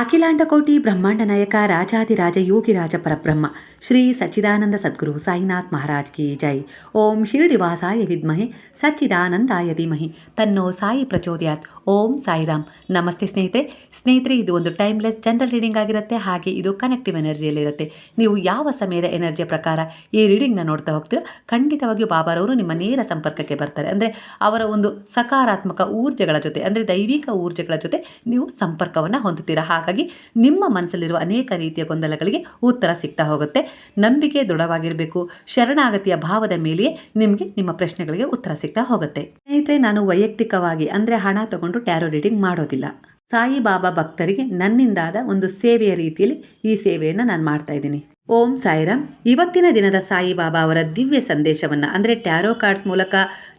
ಅಖಿಲಾಂಡಕೋಟಿ ಬ್ರಹ್ಮಾಂಡ ನಾಯಕ ರಾಜಾದಿರಾಜ ಯೋಗಿರಾಜ ಪರಬ್ರಹ್ಮ, ಶ್ರೀ ಸಚ್ಚಿದಾನಂದ ಸದ್ಗುರು ಸಾಯಿನಾಥ್ ಮಹಾರಾಜ್ ಕಿ ಜೈ. ಓಂ ಶಿರಡಿವಾಸಾಯ ವಿದ್ಮಹೆ, ಸಚ್ಚಿದಾನಂದಾಯ ಧೀಮಹಿ. ತನ್ನೋ ಸಾಯಿ ಪ್ರಚೋದಯಾತ್. ಓಂ ಸಾಯಿರಾಮ್. ನಮಸ್ತೆ ಸ್ನೇಹಿತರೆ. ಸ್ನೇಹಿತರೆ, ಇದು ಒಂದು ಟೈಮ್ಲೆಸ್ ಜನರಲ್ ರೀಡಿಂಗ್ ಆಗಿರುತ್ತೆ. ಹಾಗೆ ಇದು ಕನೆಕ್ಟಿವ್ ಎನರ್ಜಿಯಲ್ಲಿರುತ್ತೆ. ನೀವು ಯಾವ ಸಮಯದ ಎನರ್ಜಿಯ ಪ್ರಕಾರ ಈ ರೀಡಿಂಗ್ನ ನೋಡ್ತಾ ಹೋಗ್ತೀರೋ, ಖಂಡಿತವಾಗಿಯೂ ಬಾಬಾರವರು ನಿಮ್ಮ ನೇರ ಸಂಪರ್ಕಕ್ಕೆ ಬರ್ತಾರೆ. ಅಂದರೆ ಅವರ ಒಂದು ಸಕಾರಾತ್ಮಕ ಊರ್ಜೆಗಳ ಜೊತೆ, ಅಂದರೆ ದೈವಿಕ ಊರ್ಜೆಗಳ ಜೊತೆ ನೀವು ಸಂಪರ್ಕವನ್ನು ಹೊಂದುತ್ತೀರಾ. ಹಾಗಾಗಿ ನಿಮ್ಮ ಮನಸ್ಸಲ್ಲಿರುವ ಅನೇಕ ರೀತಿಯ ಗೊಂದಲಗಳಿಗೆ ಉತ್ತರ ಸಿಗ್ತಾ ಹೋಗುತ್ತೆ. ನಂಬಿಕೆ ದೃಢವಾಗಿರಬೇಕು. ಶರಣಾಗತಿಯ ಭಾವದ ಮೇಲೆಯೇ ನಿಮಗೆ ನಿಮ್ಮ ಪ್ರಶ್ನೆಗಳಿಗೆ ಉತ್ತರ ಸಿಗ್ತಾ ಹೋಗುತ್ತೆ. ಸ್ನೇಹಿತರೆ, ನಾನು ವೈಯಕ್ತಿಕವಾಗಿ ಅಂದರೆ ಹಣ ತಗೊಂಡು ಟ್ಯಾರೋ ರೀಡಿಂಗ್ ಮಾಡೋದಿಲ್ಲ. ಸಾಯಿಬಾಬಾ ಭಕ್ತರಿಗೆ ನನ್ನಿಂದಾದ ಒಂದು ಸೇವೆಯ ರೀತಿಯಲ್ಲಿ ಈ ಸೇವೆಯನ್ನು ನಾನು ಮಾಡ್ತಾ ಇದ್ದೀನಿ. ಓಂ ಸಾಯಿರಾಮ್ ಇವತ್ತಿನ ದಿನದ ಸಾಯಿಬಾಬಾ ಅವರ ದಿವ್ಯ ಸಂದೇಶವನ್ನು, ಅಂದರೆ ಟ್ಯಾರೋ ಕಾರ್ಡ್ಸ್ ಮೂಲಕ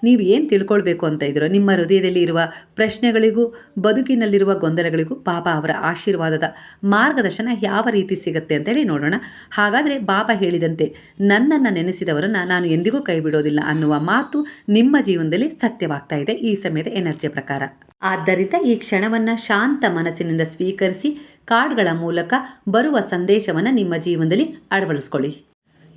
ನೀವು ಏನು ತಿಳ್ಕೊಳ್ಬೇಕು ಅಂತ ಇದ್ರು ನಿಮ್ಮ ಹೃದಯದಲ್ಲಿ ಇರುವ ಪ್ರಶ್ನೆಗಳಿಗೂ, ಬದುಕಿನಲ್ಲಿರುವ ಗೊಂದಲಗಳಿಗೂ ಬಾಬಾ ಅವರ ಆಶೀರ್ವಾದದ ಮಾರ್ಗದರ್ಶನ ಯಾವ ರೀತಿ ಸಿಗುತ್ತೆ ಅಂತೇಳಿ ನೋಡೋಣ. ಹಾಗಾದರೆ ಬಾಬಾ ಹೇಳಿದಂತೆ, ನನ್ನನ್ನು ನೆನೆಸಿದವರನ್ನು ನಾನು ಎಂದಿಗೂ ಕೈ ಬಿಡೋದಿಲ್ಲ ಅನ್ನುವ ಮಾತು ನಿಮ್ಮ ಜೀವನದಲ್ಲಿ ಸತ್ಯವಾಗ್ತಾ ಇದೆ ಈ ಸಮಯದ ಎನರ್ಜಿ ಪ್ರಕಾರ. ಆದ್ದರಿಂದ ಈ ಕ್ಷಣವನ್ನು ಶಾಂತ ಮನಸ್ಸಿನಿಂದ ಸ್ವೀಕರಿಸಿ ಕಾರ್ಡ್ಗಳ ಮೂಲಕ ಬರುವ ಸಂದೇಶವನ್ನು ನಿಮ್ಮ ಜೀವನದಲ್ಲಿ ಅಳವಡಿಸ್ಕೊಳ್ಳಿ.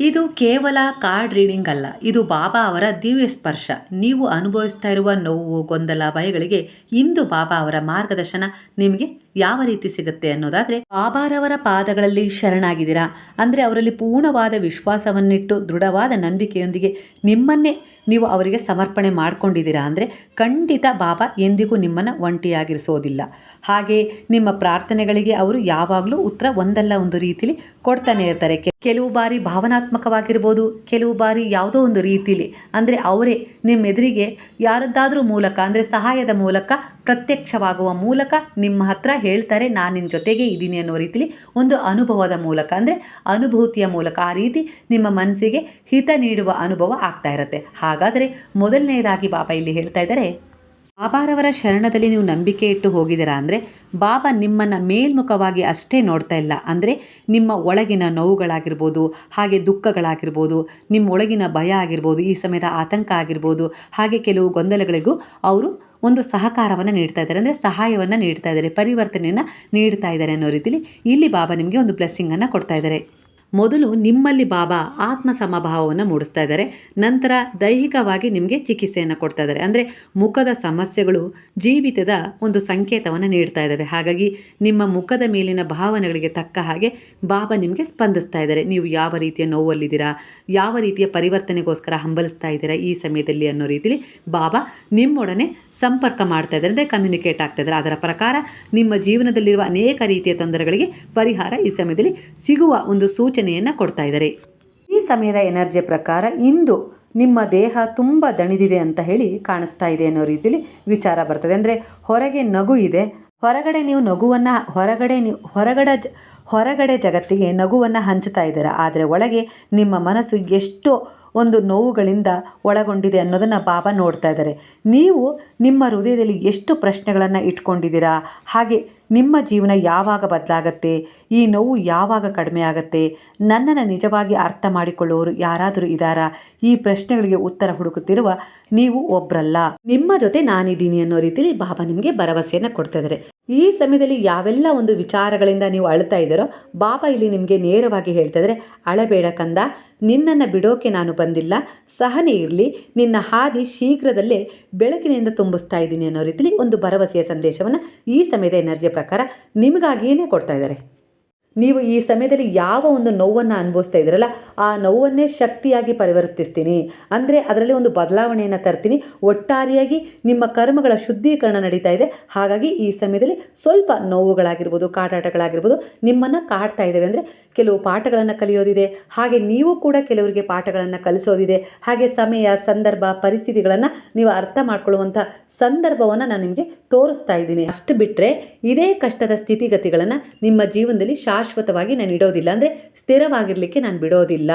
ಇದು ಕೇವಲ ಕಾರ್ಡ್ ರೀಡಿಂಗ್ ಅಲ್ಲ, ಇದು ಬಾಬಾ ಅವರ ದಿವ್ಯ ಸ್ಪರ್ಶ. ನೀವು ಅನುಭವಿಸ್ತಾ ಇರುವ ನೋವು, ಗೊಂದಲ, ಭಯಗಳಿಗೆ ಇಂದು ಬಾಬಾ ಅವರ ಮಾರ್ಗದರ್ಶನ ನಿಮಗೆ ಯಾವ ರೀತಿ ಸಿಗುತ್ತೆ ಅನ್ನೋದಾದ್ರೆ ಬಾಬಾರವರ ಪಾದಗಳಲ್ಲಿ ಶರಣಾಗಿದ್ದೀರಾ? ಅಂದ್ರೆ ಅವರಲ್ಲಿ ಪೂರ್ಣವಾದ ವಿಶ್ವಾಸವನ್ನಿಟ್ಟು ದೃಢವಾದ ನಂಬಿಕೆಯೊಂದಿಗೆ ನಿಮ್ಮನ್ನೇ ನೀವು ಅವರಿಗೆ ಸಮರ್ಪಣೆ ಮಾಡ್ಕೊಂಡಿದ್ದೀರಾ ಅಂದ್ರೆ, ಖಂಡಿತ ಬಾಬಾ ಎಂದಿಗೂ ನಿಮ್ಮನ್ನ ಒಂಟಿಯಾಗಿರಿಸೋದಿಲ್ಲ. ಹಾಗೆ ನಿಮ್ಮ ಪ್ರಾರ್ಥನೆಗಳಿಗೆ ಅವರು ಯಾವಾಗಲೂ ಉತ್ತರ ಒಂದಲ್ಲ ಒಂದು ರೀತಿಲಿ ಕೊಡ್ತಾನೆ ಇರ್ತಾರೆ. ಕೆಲವು ಬಾರಿ ಭಾವನಾತ್ಮಕವಾಗಿರ್ಬೋದು, ಕೆಲವು ಬಾರಿ ಯಾವುದೋ ಒಂದು ರೀತಿಲಿ. ಅಂದರೆ ಅವರೇ ನಿಮ್ಮೆದುರಿಗೆ ಯಾರದ್ದಾದರೂ ಮೂಲಕ, ಅಂದರೆ ಸಹಾಯದ ಮೂಲಕ ಪ್ರತ್ಯಕ್ಷವಾಗುವ ಮೂಲಕ ನಿಮ್ಮ ಹತ್ರ ಹೇಳ್ತಾರೆ, ನಾನು ನಿನ್ನ ಜೊತೆಗೆ ಇದ್ದೀನಿ ಅನ್ನೋ ರೀತಿಲಿ ಒಂದು ಅನುಭವದ ಮೂಲಕ, ಅಂದರೆ ಅನುಭೂತಿಯ ಮೂಲಕ ಆ ರೀತಿ ನಿಮ್ಮ ಮನಸ್ಸಿಗೆ ಹಿತ ನೀಡುವ ಅನುಭವ ಆಗ್ತಾ ಇರುತ್ತೆ. ಹಾಗಾದರೆ ಮೊದಲನೆಯದಾಗಿ ಬಾಬಾ ಇಲ್ಲಿ ಹೇಳ್ತಾ ಇದ್ದಾರೆ, ಬಾಬಾರವರ ಶರಣದಲ್ಲಿ ನೀವು ನಂಬಿಕೆ ಇಟ್ಟು ಹೋಗಿದ್ದೀರಾ ಅಂದರೆ ಬಾಬಾ ನಿಮ್ಮನ್ನು ಮೇಲ್ಮುಖವಾಗಿ ಅಷ್ಟೇ ನೋಡ್ತಾ ಇಲ್ಲ. ಅಂದರೆ ನಿಮ್ಮ ಒಳಗಿನ ನೋವುಗಳಾಗಿರ್ಬೋದು, ಹಾಗೆ ದುಃಖಗಳಾಗಿರ್ಬೋದು, ನಿಮ್ಮ ಒಳಗಿನ ಭಯ ಆಗಿರ್ಬೋದು, ಈ ಸಮಯದ ಆತಂಕ ಆಗಿರ್ಬೋದು, ಹಾಗೆ ಕೆಲವು ಗೊಂದಲಗಳಿಗೂ ಅವರು ಒಂದು ಸಹಕಾರವನ್ನು ನೀಡ್ತಾ ಇದ್ದಾರೆ. ಅಂದರೆ ಸಹಾಯವನ್ನು ನೀಡ್ತಾ ಇದ್ದಾರೆ. ಪರಿವರ್ತನೆಯನ್ನು ನೀಡ್ತಾ ಇದ್ದಾರೆ ಅನ್ನೋ ರೀತಿಲಿ ಇಲ್ಲಿ ಬಾಬಾ ನಿಮಗೆ ಒಂದು ಬ್ಲೆಸ್ಸಿಂಗನ್ನು ಕೊಡ್ತಾ ಇದ್ದಾರೆ. ಮೊದಲು ನಿಮ್ಮಲ್ಲಿ ಬಾಬಾ ಆತ್ಮ ಸಮಭಾವವನ್ನು ಮೂಡಿಸ್ತಾ ಇದ್ದಾರೆ. ನಂತರ ದೈಹಿಕವಾಗಿ ನಿಮಗೆ ಚಿಕಿತ್ಸೆಯನ್ನು ಕೊಡ್ತಾ ಇದ್ದಾರೆ. ಅಂದರೆ ಮುಖದ ಸಮಸ್ಯೆಗಳು ಜೀವಿತದ ಒಂದು ಸಂಕೇತವನ್ನು ನೀಡ್ತಾ ಇದ್ದಾವೆ. ಹಾಗಾಗಿ ನಿಮ್ಮ ಮುಖದ ಮೇಲಿನ ಭಾವನೆಗಳಿಗೆ ತಕ್ಕ ಹಾಗೆ ಬಾಬಾ ನಿಮಗೆ ಸ್ಪಂದಿಸ್ತಾ ಇದ್ದಾರೆ. ನೀವು ಯಾವ ರೀತಿಯ ನೋವಲ್ಲಿದ್ದೀರಾ? ಯಾವ ರೀತಿಯ ಪರಿವರ್ತನೆಗೋಸ್ಕರ ಹಂಬಲಿಸ್ತಾ ಇದ್ದೀರಾ ಈ ಸಮಯದಲ್ಲಿ ಅನ್ನೋ ರೀತಿಲಿ ಬಾಬಾ ನಿಮ್ಮೊಡನೆ ಸಂಪರ್ಕ ಮಾಡ್ತಾ ಇದ್ದಾರೆ, ಅಂದರೆ ಕಮ್ಯುನಿಕೇಟ್ ಆಗ್ತಾ ಇದ್ದಾರೆ. ಅದರ ಪ್ರಕಾರ ನಿಮ್ಮ ಜೀವನದಲ್ಲಿರುವ ಅನೇಕ ರೀತಿಯ ತೊಂದರೆಗಳಿಗೆ ಪರಿಹಾರ ಈ ಸಮಯದಲ್ಲಿ ಸಿಗುವ ಒಂದು ಸೂಚನೆಯನ್ನು ಕೊಡ್ತಾ ಇದ್ದಾರೆ. ಈ ಸಮಯದ ಎನರ್ಜಿ ಪ್ರಕಾರ ಇಂದು ನಿಮ್ಮ ದೇಹ ತುಂಬ ದಣಿದಿದೆ ಅಂತ ಹೇಳಿ ಕಾಣಿಸ್ತಾ ಇದೆ ಅನ್ನೋ ರೀತಿಯಲ್ಲಿ ವಿಚಾರ ಬರ್ತದೆ. ಅಂದರೆ ಹೊರಗೆ ನಗು ಇದೆ. ಹೊರಗಡೆ ನೀವು ನಗುವನ್ನು ಹೊರಗಡೆ ನೀವು ಹೊರಗಡೆ ಹೊರಗಡೆ ಜಗತ್ತಿಗೆ ನಗುವನ್ನು ಹಂಚ್ತಾ ಇದ್ದೀರ. ಆದರೆ ಒಳಗೆ ನಿಮ್ಮ ಮನಸ್ಸು ಎಷ್ಟು ಒಂದು ನೋವುಗಳಿಂದ ಒಳಗೊಂಡಿದೆ ಅನ್ನೋದನ್ನು ಬಾಬಾ ನೋಡ್ತಾ ಇದ್ದಾರೆ. ನೀವು ನಿಮ್ಮ ಹೃದಯದಲ್ಲಿ ಎಷ್ಟು ಪ್ರಶ್ನೆಗಳನ್ನು ಇಟ್ಕೊಂಡಿದ್ದೀರಾ? ಹಾಗೆ ನಿಮ್ಮ ಜೀವನ ಯಾವಾಗ ಬದಲಾಗತ್ತೆ? ಈ ನೋವು ಯಾವಾಗ ಕಡಿಮೆ ಆಗುತ್ತೆ? ನನ್ನನ್ನು ನಿಜವಾಗಿ ಅರ್ಥ ಮಾಡಿಕೊಳ್ಳುವವರು ಯಾರಾದರೂ ಇದ್ದಾರಾ ಈ ಪ್ರಶ್ನೆಗಳಿಗೆ ಉತ್ತರ ಹುಡುಕುತ್ತಿರುವ ನೀವು ಒಬ್ಬರಲ್ಲ ನಿಮ್ಮ ಜೊತೆ ನಾನಿದ್ದೀನಿ ಅನ್ನೋ ರೀತಿಯಲ್ಲಿ ಬಾಬಾ ನಿಮಗೆ ಭರವಸೆಯನ್ನು ಕೊಡ್ತಾ ಇದ್ದಾರೆ. ಈ ಸಮಯದಲ್ಲಿ ಯಾವೆಲ್ಲ ಒಂದು ವಿಚಾರಗಳಿಂದ ನೀವು ಅಳ್ತಾ ಇದ್ದೀರೋ ಬಾಬಾ ಇಲ್ಲಿ ನಿಮಗೆ ನೇರವಾಗಿ ಹೇಳ್ತಾ ಅಳಬೇಡ ಕಂದ, ನಿನ್ನನ್ನು ಬಿಡೋಕೆ ನಾನು ಬಂದಿಲ್ಲ. ಸಹನೆ ಇರಲಿ. ನಿನ್ನ ಹಾದಿ ಶೀಘ್ರದಲ್ಲೇ ಬೆಳಕಿನಿಂದ ತುಂಬಿಸ್ತಾ ಇದ್ದೀನಿ ಅನ್ನೋ ರೀತಿಲಿ ಒಂದು ಭರವಸೆಯ ಸಂದೇಶವನ್ನು ಈ ಸಮಯದ ಎನರ್ಜಿಯ ಪ್ರಕಾರ ನಿಮಗಾಗಿಯೇ ಕೊಡ್ತಾ ಇದ್ದಾರೆ. ನೀವು ಈ ಸಮಯದಲ್ಲಿ ಯಾವ ಒಂದು ನೋವನ್ನು ಅನುಭವಿಸ್ತಾ ಇದ್ದೀರಲ್ಲ, ಆ ನೋವನ್ನೇ ಶಕ್ತಿಯಾಗಿ ಪರಿವರ್ತಿಸ್ತೀನಿ. ಅಂದರೆ ಅದರಲ್ಲಿ ಒಂದು ಬದಲಾವಣೆಯನ್ನು ತರ್ತೀನಿ. ಒಟ್ಟಾರೆಯಾಗಿ ನಿಮ್ಮ ಕರ್ಮಗಳ ಶುದ್ಧೀಕರಣ ನಡೀತಾ ಇದೆ. ಹಾಗಾಗಿ ಈ ಸಮಯದಲ್ಲಿ ಸ್ವಲ್ಪ ನೋವುಗಳಾಗಿರ್ಬೋದು, ಕಾಟಾಟಗಳಾಗಿರ್ಬೋದು ನಿಮ್ಮನ್ನು ಕಾಡ್ತಾ ಇದ್ದಾವೆ. ಅಂದರೆ ಕೆಲವು ಪಾಠಗಳನ್ನು ಕಲಿಯೋದಿದೆ. ಹಾಗೆ ನೀವು ಕೂಡ ಕೆಲವರಿಗೆ ಪಾಠಗಳನ್ನು ಕಲಿಸೋದಿದೆ. ಹಾಗೆ ಸಮಯ, ಸಂದರ್ಭ, ಪರಿಸ್ಥಿತಿಗಳನ್ನು ನೀವು ಅರ್ಥ ಮಾಡ್ಕೊಳ್ಳುವಂಥ ಸಂದರ್ಭವನ್ನು ನಾನು ನಿಮಗೆ ತೋರಿಸ್ತಾ ಇದ್ದೀನಿ. ಅಷ್ಟು ಬಿಟ್ಟರೆ ಇದೇ ಕಷ್ಟದ ಸ್ಥಿತಿಗತಿಗಳನ್ನು ನಿಮ್ಮ ಜೀವನದಲ್ಲಿ ಶಾಶ್ವತವಾಗಿ ನಾನು ಇಡೋದಿಲ್ಲ. ಅಂದರೆ ಸ್ಥಿರವಾಗಿರಲಿಕ್ಕೆ ನಾನು ಬಿಡೋದಿಲ್ಲ.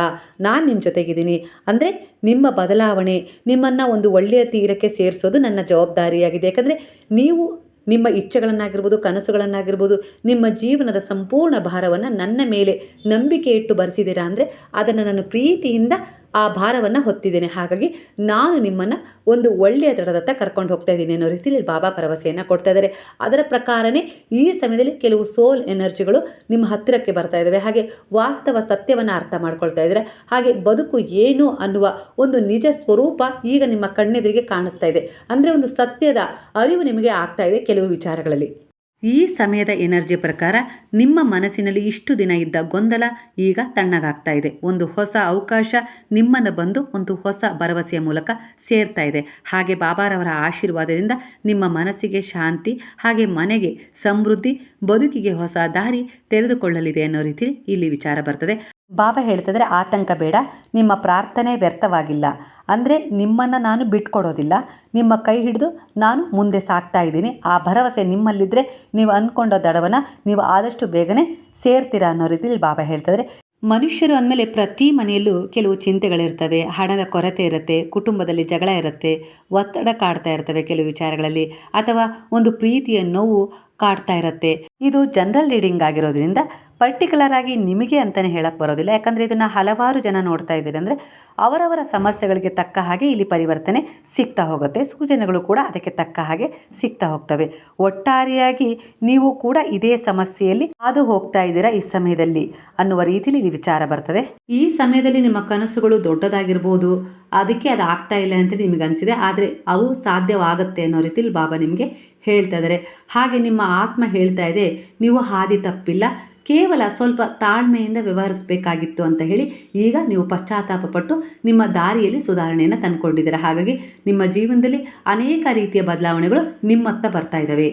ನಾನು ನಿಮ್ಮ ಜೊತೆಗಿದ್ದೀನಿ. ಅಂದರೆ ನಿಮ್ಮ ಬದಲಾವಣೆ, ನಿಮ್ಮನ್ನು ಒಂದು ಒಳ್ಳೆಯ ತೀರಕ್ಕೆ ಸೇರಿಸೋದು ನನ್ನ ಜವಾಬ್ದಾರಿಯಾಗಿದೆ. ಯಾಕಂದರೆ ನೀವು ನಿಮ್ಮ ಇಚ್ಛೆಗಳನ್ನಾಗಿರ್ಬೋದು, ಕನಸುಗಳನ್ನಾಗಿರ್ಬೋದು, ನಿಮ್ಮ ಜೀವನದ ಸಂಪೂರ್ಣ ಭಾರವನ್ನು ನನ್ನ ಮೇಲೆ ನಂಬಿಕೆ ಇಟ್ಟು ಬರೆಸಿದ್ದೀರಾ ಅಂದರೆ ಅದನ್ನು ನಾನು ಪ್ರೀತಿಯಿಂದ ಆ ಭಾರವನ್ನು ಹೊತ್ತಿದ್ದೇನೆ. ಹಾಗಾಗಿ ನಾನು ನಿಮ್ಮನ್ನು ಒಂದು ಒಳ್ಳೆಯ ದೃಢದತ್ತ ಕರ್ಕೊಂಡು ಹೋಗ್ತಾ ಇದ್ದೀನಿ ಅನ್ನೋ ರೀತಿಯಲ್ಲಿ ಬಾಬಾ ಭರವಸೆಯನ್ನು ಕೊಡ್ತಾ ಇದ್ದಾರೆ. ಅದರ ಪ್ರಕಾರನೇ ಈ ಸಮಯದಲ್ಲಿ ಕೆಲವು ಸೋಲ್ ಎನರ್ಜಿಗಳು ನಿಮ್ಮ ಹತ್ತಿರಕ್ಕೆ ಬರ್ತಾ ಇದ್ದಾವೆ. ಹಾಗೆ ವಾಸ್ತವ ಸತ್ಯವನ್ನು ಅರ್ಥ ಮಾಡ್ಕೊಳ್ತಾ ಇದ್ದಾರೆ. ಹಾಗೆ ಬದುಕು ಏನು ಅನ್ನುವ ಒಂದು ನಿಜ ಸ್ವರೂಪ ಈಗ ನಿಮ್ಮ ಕಣ್ಣೆದುರಿಗೆ ಕಾಣಿಸ್ತಾ ಇದೆ. ಅಂದರೆ ಒಂದು ಸತ್ಯದ ಅರಿವು ನಿಮಗೆ ಆಗ್ತಾ ಇದೆ ಕೆಲವು ವಿಚಾರಗಳಲ್ಲಿ. ಈ ಸಮಯದ ಎನರ್ಜಿ ಪ್ರಕಾರ ನಿಮ್ಮ ಮನಸ್ಸಿನಲ್ಲಿ ಇಷ್ಟು ದಿನ ಇದ್ದ ಗೊಂದಲ ಈಗ ತಣ್ಣಗಾಗ್ತಾ ಇದೆ. ಒಂದು ಹೊಸ ಅವಕಾಶ ನಿಮ್ಮನ್ನು ಬಂದು ಒಂದು ಹೊಸ ಭರವಸೆಯ ಮೂಲಕ ಸೇರ್ತಾ ಇದೆ. ಹಾಗೆ ಬಾಬಾರವರ ಆಶೀರ್ವಾದದಿಂದ ನಿಮ್ಮ ಮನಸ್ಸಿಗೆ ಶಾಂತಿ ಹಾಗೆ ಮನೆಗೆ ಸಮೃದ್ಧಿ, ಬದುಕಿಗೆ ಹೊಸ ದಾರಿ ತೆರೆದುಕೊಳ್ಳಲಿದೆ ಅನ್ನೋ ರೀತಿ ಇಲ್ಲಿ ವಿಚಾರ ಬರ್ತದೆ. ಬಾಬಾ ಹೇಳ್ತಿದ್ರೆ, ಆತಂಕ ಬೇಡ, ನಿಮ್ಮ ಪ್ರಾರ್ಥನೆ ವ್ಯರ್ಥವಾಗಿಲ್ಲ. ಅಂದರೆ ನಿಮ್ಮನ್ನು ನಾನು ಬಿಟ್ಕೊಡೋದಿಲ್ಲ. ನಿಮ್ಮ ಕೈ ಹಿಡಿದು ನಾನು ಮುಂದೆ ಸಾಕ್ತಾ ಇದ್ದೀನಿ. ಆ ಭರವಸೆ ನಿಮ್ಮಲ್ಲಿದ್ದರೆ ನೀವು ಅಂದ್ಕೊಂಡೋ ದಡವನ್ನು ನೀವು ಆದಷ್ಟು ಬೇಗನೆ ಸೇರ್ತೀರಾ ಅನ್ನೋ ರೀತಿಯಲ್ಲಿ ಬಾಬಾ ಹೇಳ್ತಿದ್ರೆ. ಮನುಷ್ಯರು ಅಂದಮೇಲೆ ಪ್ರತಿ ಮನೆಯಲ್ಲೂ ಕೆಲವು ಚಿಂತೆಗಳಿರ್ತವೆ. ಹಣದ ಕೊರತೆ ಇರುತ್ತೆ, ಕುಟುಂಬದಲ್ಲಿ ಜಗಳ ಇರುತ್ತೆ, ಒತ್ತಡ ಕಾಡ್ತಾ ಇರ್ತವೆ ಕೆಲವು ವಿಚಾರಗಳಲ್ಲಿ, ಅಥವಾ ಒಂದು ಪ್ರೀತಿಯ ನೋವು ಕಾಡ್ತಾ ಇರುತ್ತೆ. ಇದು ಜನರಲ್ ರೀಡಿಂಗ್ ಆಗಿರೋದ್ರಿಂದ ಪರ್ಟಿಕ್ಯುಲರ್ ಆಗಿ ನಿಮಗೆ ಅಂತಲೇ ಹೇಳಕ್ಕೆ ಬರೋದಿಲ್ಲ. ಯಾಕಂದರೆ ಇದನ್ನು ಹಲವಾರು ಜನ ನೋಡ್ತಾ ಇದ್ದೀರಿ. ಅಂದರೆ ಅವರವರ ಸಮಸ್ಯೆಗಳಿಗೆ ತಕ್ಕ ಹಾಗೆ ಇಲ್ಲಿ ಪರಿವರ್ತನೆ ಸಿಗ್ತಾ ಹೋಗುತ್ತೆ. ಸೂಚನೆಗಳು ಕೂಡ ಅದಕ್ಕೆ ತಕ್ಕ ಹಾಗೆ ಸಿಗ್ತಾ ಹೋಗ್ತವೆ. ಒಟ್ಟಾರೆಯಾಗಿ ನೀವು ಕೂಡ ಇದೇ ಸಮಸ್ಯೆಯಲ್ಲಿ ಹಾದು ಹೋಗ್ತಾ ಇದ್ದೀರಾ ಈ ಸಮಯದಲ್ಲಿ ಅನ್ನುವ ರೀತಿಯಲ್ಲಿ ಇಲ್ಲಿ ವಿಚಾರ ಬರ್ತದೆ. ಈ ಸಮಯದಲ್ಲಿ ನಿಮ್ಮ ಕನಸುಗಳು ದೊಡ್ಡದಾಗಿರ್ಬೋದು. ಅದಕ್ಕೆ ಅದು ಆಗ್ತಾ ಇಲ್ಲ ಅಂತೇಳಿ ನಿಮಗೆ ಅನಿಸಿದೆ. ಆದರೆ ಅವು ಸಾಧ್ಯವಾಗುತ್ತೆ ಅನ್ನೋ ರೀತಿಯಲ್ಲಿ ಬಾಬಾ ನಿಮಗೆ ಹೇಳ್ತಾ ಇದ್ದಾರೆ. ಹಾಗೆ ನಿಮ್ಮ ಆತ್ಮ ಹೇಳ್ತಾ ಇದೆ, ನೀವು ಹಾದಿ ತಪ್ಪಿಲ್ಲ. ಕೇವಲ ಸ್ವಲ್ಪ ತಾಳ್ಮೆಯಿಂದ ವ್ಯವಹರಿಸಬೇಕಾಗಿತ್ತು ಅಂತ ಹೇಳಿ ಈಗ ನೀವು ಪಶ್ಚಾತ್ತಾಪ ಪಟ್ಟು ನಿಮ್ಮ ದಾರಿಯಲ್ಲಿ ಸುಧಾರಣೆಯನ್ನು ತಂದುಕೊಂಡಿದ್ದೀರಾ. ಹಾಗಾಗಿ ನಿಮ್ಮ ಜೀವನದಲ್ಲಿ ಅನೇಕ ರೀತಿಯ ಬದಲಾವಣೆಗಳು ನಿಮ್ಮತ್ತ ಬರ್ತಾ ಇದ್ದಾವೆ.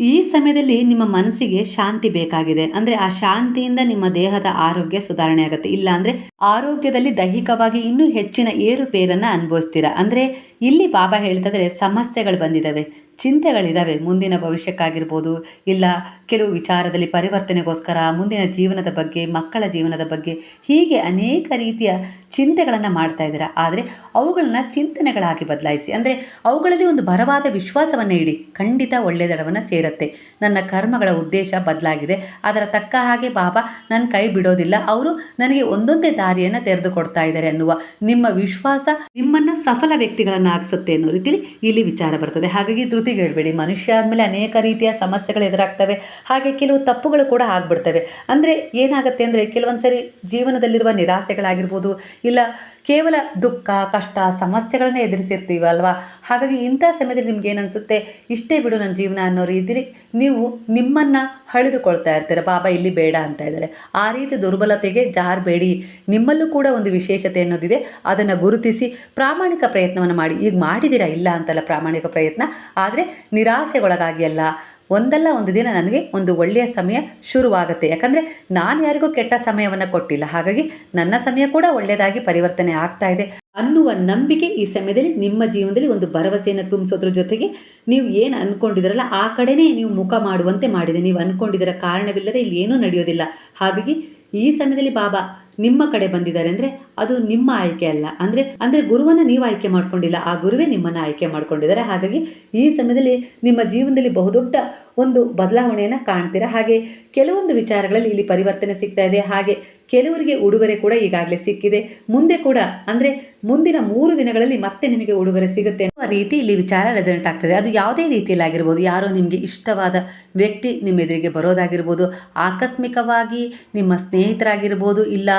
ಈ ಸಮಯದಲ್ಲಿ ನಿಮ್ಮ ಮನಸ್ಸಿಗೆ ಶಾಂತಿ ಬೇಕಾಗಿದೆ. ಅಂದರೆ ಆ ಶಾಂತಿಯಿಂದ ನಿಮ್ಮ ದೇಹದ ಆರೋಗ್ಯ ಸುಧಾರಣೆ ಆಗುತ್ತೆ. ಇಲ್ಲ ಅಂದರೆ ಆರೋಗ್ಯದಲ್ಲಿ ದೈಹಿಕವಾಗಿ ಇನ್ನೂ ಹೆಚ್ಚಿನ ಏರುಪೇರನ್ನು ಅನುಭವಿಸ್ತೀರಾ. ಅಂದರೆ ಇಲ್ಲಿ ಬಾಬಾ ಹೇಳ್ತಿದ್ರೆ ಸಮಸ್ಯೆಗಳು ಬಂದಿದ್ದಾವೆ. ಚಿಂತೆಗಳಿದ್ದಾವೆ ಮುಂದಿನ ಭವಿಷ್ಯಕ್ಕಾಗಿರ್ಬೋದು, ಇಲ್ಲ ಕೆಲವು ವಿಚಾರದಲ್ಲಿ ಪರಿವರ್ತನೆಗೋಸ್ಕರ ಮುಂದಿನ ಜೀವನದ ಬಗ್ಗೆ, ಮಕ್ಕಳ ಜೀವನದ ಬಗ್ಗೆ ಹೀಗೆ ಅನೇಕ ರೀತಿಯ ಚಿಂತೆಗಳನ್ನು ಮಾಡ್ತಾ ಇದ್ದೀರಾ? ಆದರೆ ಅವುಗಳನ್ನ ಚಿಂತನೆಗಳಾಗಿ ಬದಲಾಯಿಸಿ, ಅಂದರೆ ಅವುಗಳಲ್ಲಿ ಒಂದು ಬರವಾದ ವಿಶ್ವಾಸವನ್ನು ಇಡಿ, ಖಂಡಿತ ಒಳ್ಳೆಯ ದಡವನ್ನು ಸೇರುತ್ತೆ. ನನ್ನ ಕರ್ಮಗಳ ಉದ್ದೇಶ ಬದಲಾಗಿದೆ. ಅದರ ತಕ್ಕ ಹಾಗೆ ಬಾಬಾ ನನ್ನ ಕೈ ಬಿಡೋದಿಲ್ಲ. ಅವರು ನನಗೆ ಒಂದೊಂದೇ ದಾರಿಯನ್ನು ತೆರೆದು ಕೊಡ್ತಾ ಇದ್ದಾರೆ ಅನ್ನುವ ನಿಮ್ಮ ವಿಶ್ವಾಸ ನಿಮ್ಮನ್ನು ಸಫಲ ವ್ಯಕ್ತಿಗಳನ್ನಾಗಿಸುತ್ತೆ ಅನ್ನೋ ರೀತಿಯಲ್ಲಿ ಇಲ್ಲಿ ವಿಚಾರ ಬರ್ತದೆ. ಹಾಗಾಗಿ ಧೃತಿಗೆಡಬೇಡಿ ಮನುಷ್ಯ ಆದಮೇಲೆ ಅನೇಕ ರೀತಿಯ ಸಮಸ್ಯೆಗಳು ಎದುರಾಗ್ತವೆ. ಹಾಗೆ ಕೆಲವು ತಪ್ಪುಗಳು ಕೂಡ ಆಗ್ಬಿಡ್ತವೆ. ಅಂದರೆ ಏನಾಗುತ್ತೆ ಅಂದರೆ ಕೆಲವೊಂದು ಸರಿ ಜೀವನದಲ್ಲಿರುವ ನಿರಾಸೆಗಳಾಗಿರ್ಬೋದು, ಇಲ್ಲ ಕೇವಲ ದುಃಖ, ಕಷ್ಟ, ಸಮಸ್ಯೆಗಳನ್ನೇ ಎದುರಿಸಿರ್ತೀವಲ್ವಾ ಹಾಗಾಗಿ ಇಂಥ ಸಮಯದಲ್ಲಿ ನಿಮ್ಗೆ ಏನನ್ಸುತ್ತೆ ಇಷ್ಟೇ ಬಿಡು ನನ್ನ ಜೀವನ ಅನ್ನೋ ರೀತಿಲಿ ನೀವು ನಿಮ್ಮನ್ನು ಹಳಿದುಕೊಳ್ತಾ ಇರ್ತೀರ. ಬಾಬಾ ಇಲ್ಲಿ ಬೇಡ ಅಂತ ಇದ್ದಾರೆ. ಆ ರೀತಿ ದುರ್ಬಲತೆಗೆ ಜಾರಬೇಡಿ. ನಿಮ್ಮಲ್ಲೂ ಕೂಡ ಒಂದು ವಿಶೇಷತೆ ಅನ್ನೋದಿದೆ. ಅದನ್ನು ಗುರುತಿಸಿ ಪ್ರಾಮಾಣಿಕ ಪ್ರಯತ್ನವನ್ನು ಮಾಡಿ. ಈಗ ಮಾಡಿದ್ದೀರಾ ಇಲ್ಲ ಅಂತಲ್ಲ ಪ್ರಾಮಾಣಿಕ ಪ್ರಯತ್ನ. ಆದರೆ ನಿರಾಸೆಗೊಳಗಾಗಿ ಅಲ್ಲ. ಒಂದಲ್ಲ ಒಂದು ದಿನ ನನಗೆ ಒಂದು ಒಳ್ಳೆಯ ಸಮಯ ಶುರುವಾಗುತ್ತೆ. ಯಾಕಂದರೆ ನಾನು ಯಾರಿಗೂ ಕೆಟ್ಟ ಸಮಯವನ್ನು ಕೊಟ್ಟಿಲ್ಲ. ಹಾಗಾಗಿ ನನ್ನ ಸಮಯ ಕೂಡ ಒಳ್ಳೆಯದಾಗಿ ಪರಿವರ್ತನೆ ಆಗ್ತಾ ಇದೆ. ಅನ್ನುವ ನಂಬಿಕೆ ಈ ಸಮಯದಲ್ಲಿ ನಿಮ್ಮ ಜೀವನದಲ್ಲಿ ಒಂದು ಭರವಸೆಯನ್ನು ತುಂಬಿಸೋದ್ರ ಜೊತೆಗೆ ನೀವು ಏನು ಅಂದ್ಕೊಂಡಿದ್ದೀರಲ್ಲ ಆ ಕಡೆನೇ ನೀವು ಮುಖ ಮಾಡುವಂತೆ ಮಾಡಿದೆ. ನೀವು ಅಂದ್ಕೊಂಡಿದ್ದೀರ ಕಾರಣವಿಲ್ಲದೆ ಇಲ್ಲಿ ಏನೂ ನಡೆಯೋದಿಲ್ಲ. ಹಾಗಾಗಿ ಈ ಸಮಯದಲ್ಲಿ ಬಾಬಾ ನಿಮ್ಮ ಕಡೆ ಬಂದಿದ್ದಾರೆ ಅಂದರೆ ಅದು ನಿಮ್ಮ ಆಯ್ಕೆ ಅಲ್ಲ. ಅಂದರೆ ಅಂದರೆ ಗುರುವನ್ನು ನೀವು ಆಯ್ಕೆ ಮಾಡ್ಕೊಂಡಿಲ್ಲ, ಆ ಗುರುವೇ ನಿಮ್ಮನ್ನು ಆಯ್ಕೆ ಮಾಡ್ಕೊಂಡಿದ್ದಾರೆ. ಹಾಗಾಗಿ ಈ ಸಮಯದಲ್ಲಿ ನಿಮ್ಮ ಜೀವನದಲ್ಲಿ ಬಹುದೊಡ್ಡ ಒಂದು ಬದಲಾವಣೆಯನ್ನು ಕಾಣ್ತೀರಾ? ಹಾಗೆ ಕೆಲವೊಂದು ವಿಚಾರಗಳಲ್ಲಿ ಇಲ್ಲಿ ಪರಿವರ್ತನೆ ಸಿಗ್ತಾ ಇದೆ. ಹಾಗೆ ಕೆಲವರಿಗೆ ಉಡುಗೊರೆ ಕೂಡ ಈಗಾಗಲೇ ಸಿಕ್ಕಿದೆ. ಮುಂದೆ ಕೂಡ, ಅಂದರೆ ಮುಂದಿನ ಮೂರು ದಿನಗಳಲ್ಲಿ ಮತ್ತೆ ನಿಮಗೆ ಉಡುಗೊರೆ ಸಿಗುತ್ತೆ ಅನ್ನುವ ರೀತಿ ಇಲ್ಲಿ ವಿಚಾರ ರೆಸಲ್ಟ್ ಆಗ್ತದೆ. ಅದು ಯಾವುದೇ ರೀತಿಯಲ್ಲಿ ಆಗಿರ್ಬೋದು. ಯಾರೋ ನಿಮಗೆ ಇಷ್ಟವಾದ ವ್ಯಕ್ತಿ ನಿಮ್ಮ ಎದುರಿಗೆ ಬರೋದಾಗಿರ್ಬೋದು. ಆಕಸ್ಮಿಕವಾಗಿ ನಿಮ್ಮ ಸ್ನೇಹಿತರಾಗಿರ್ಬೋದು, ಇಲ್ಲ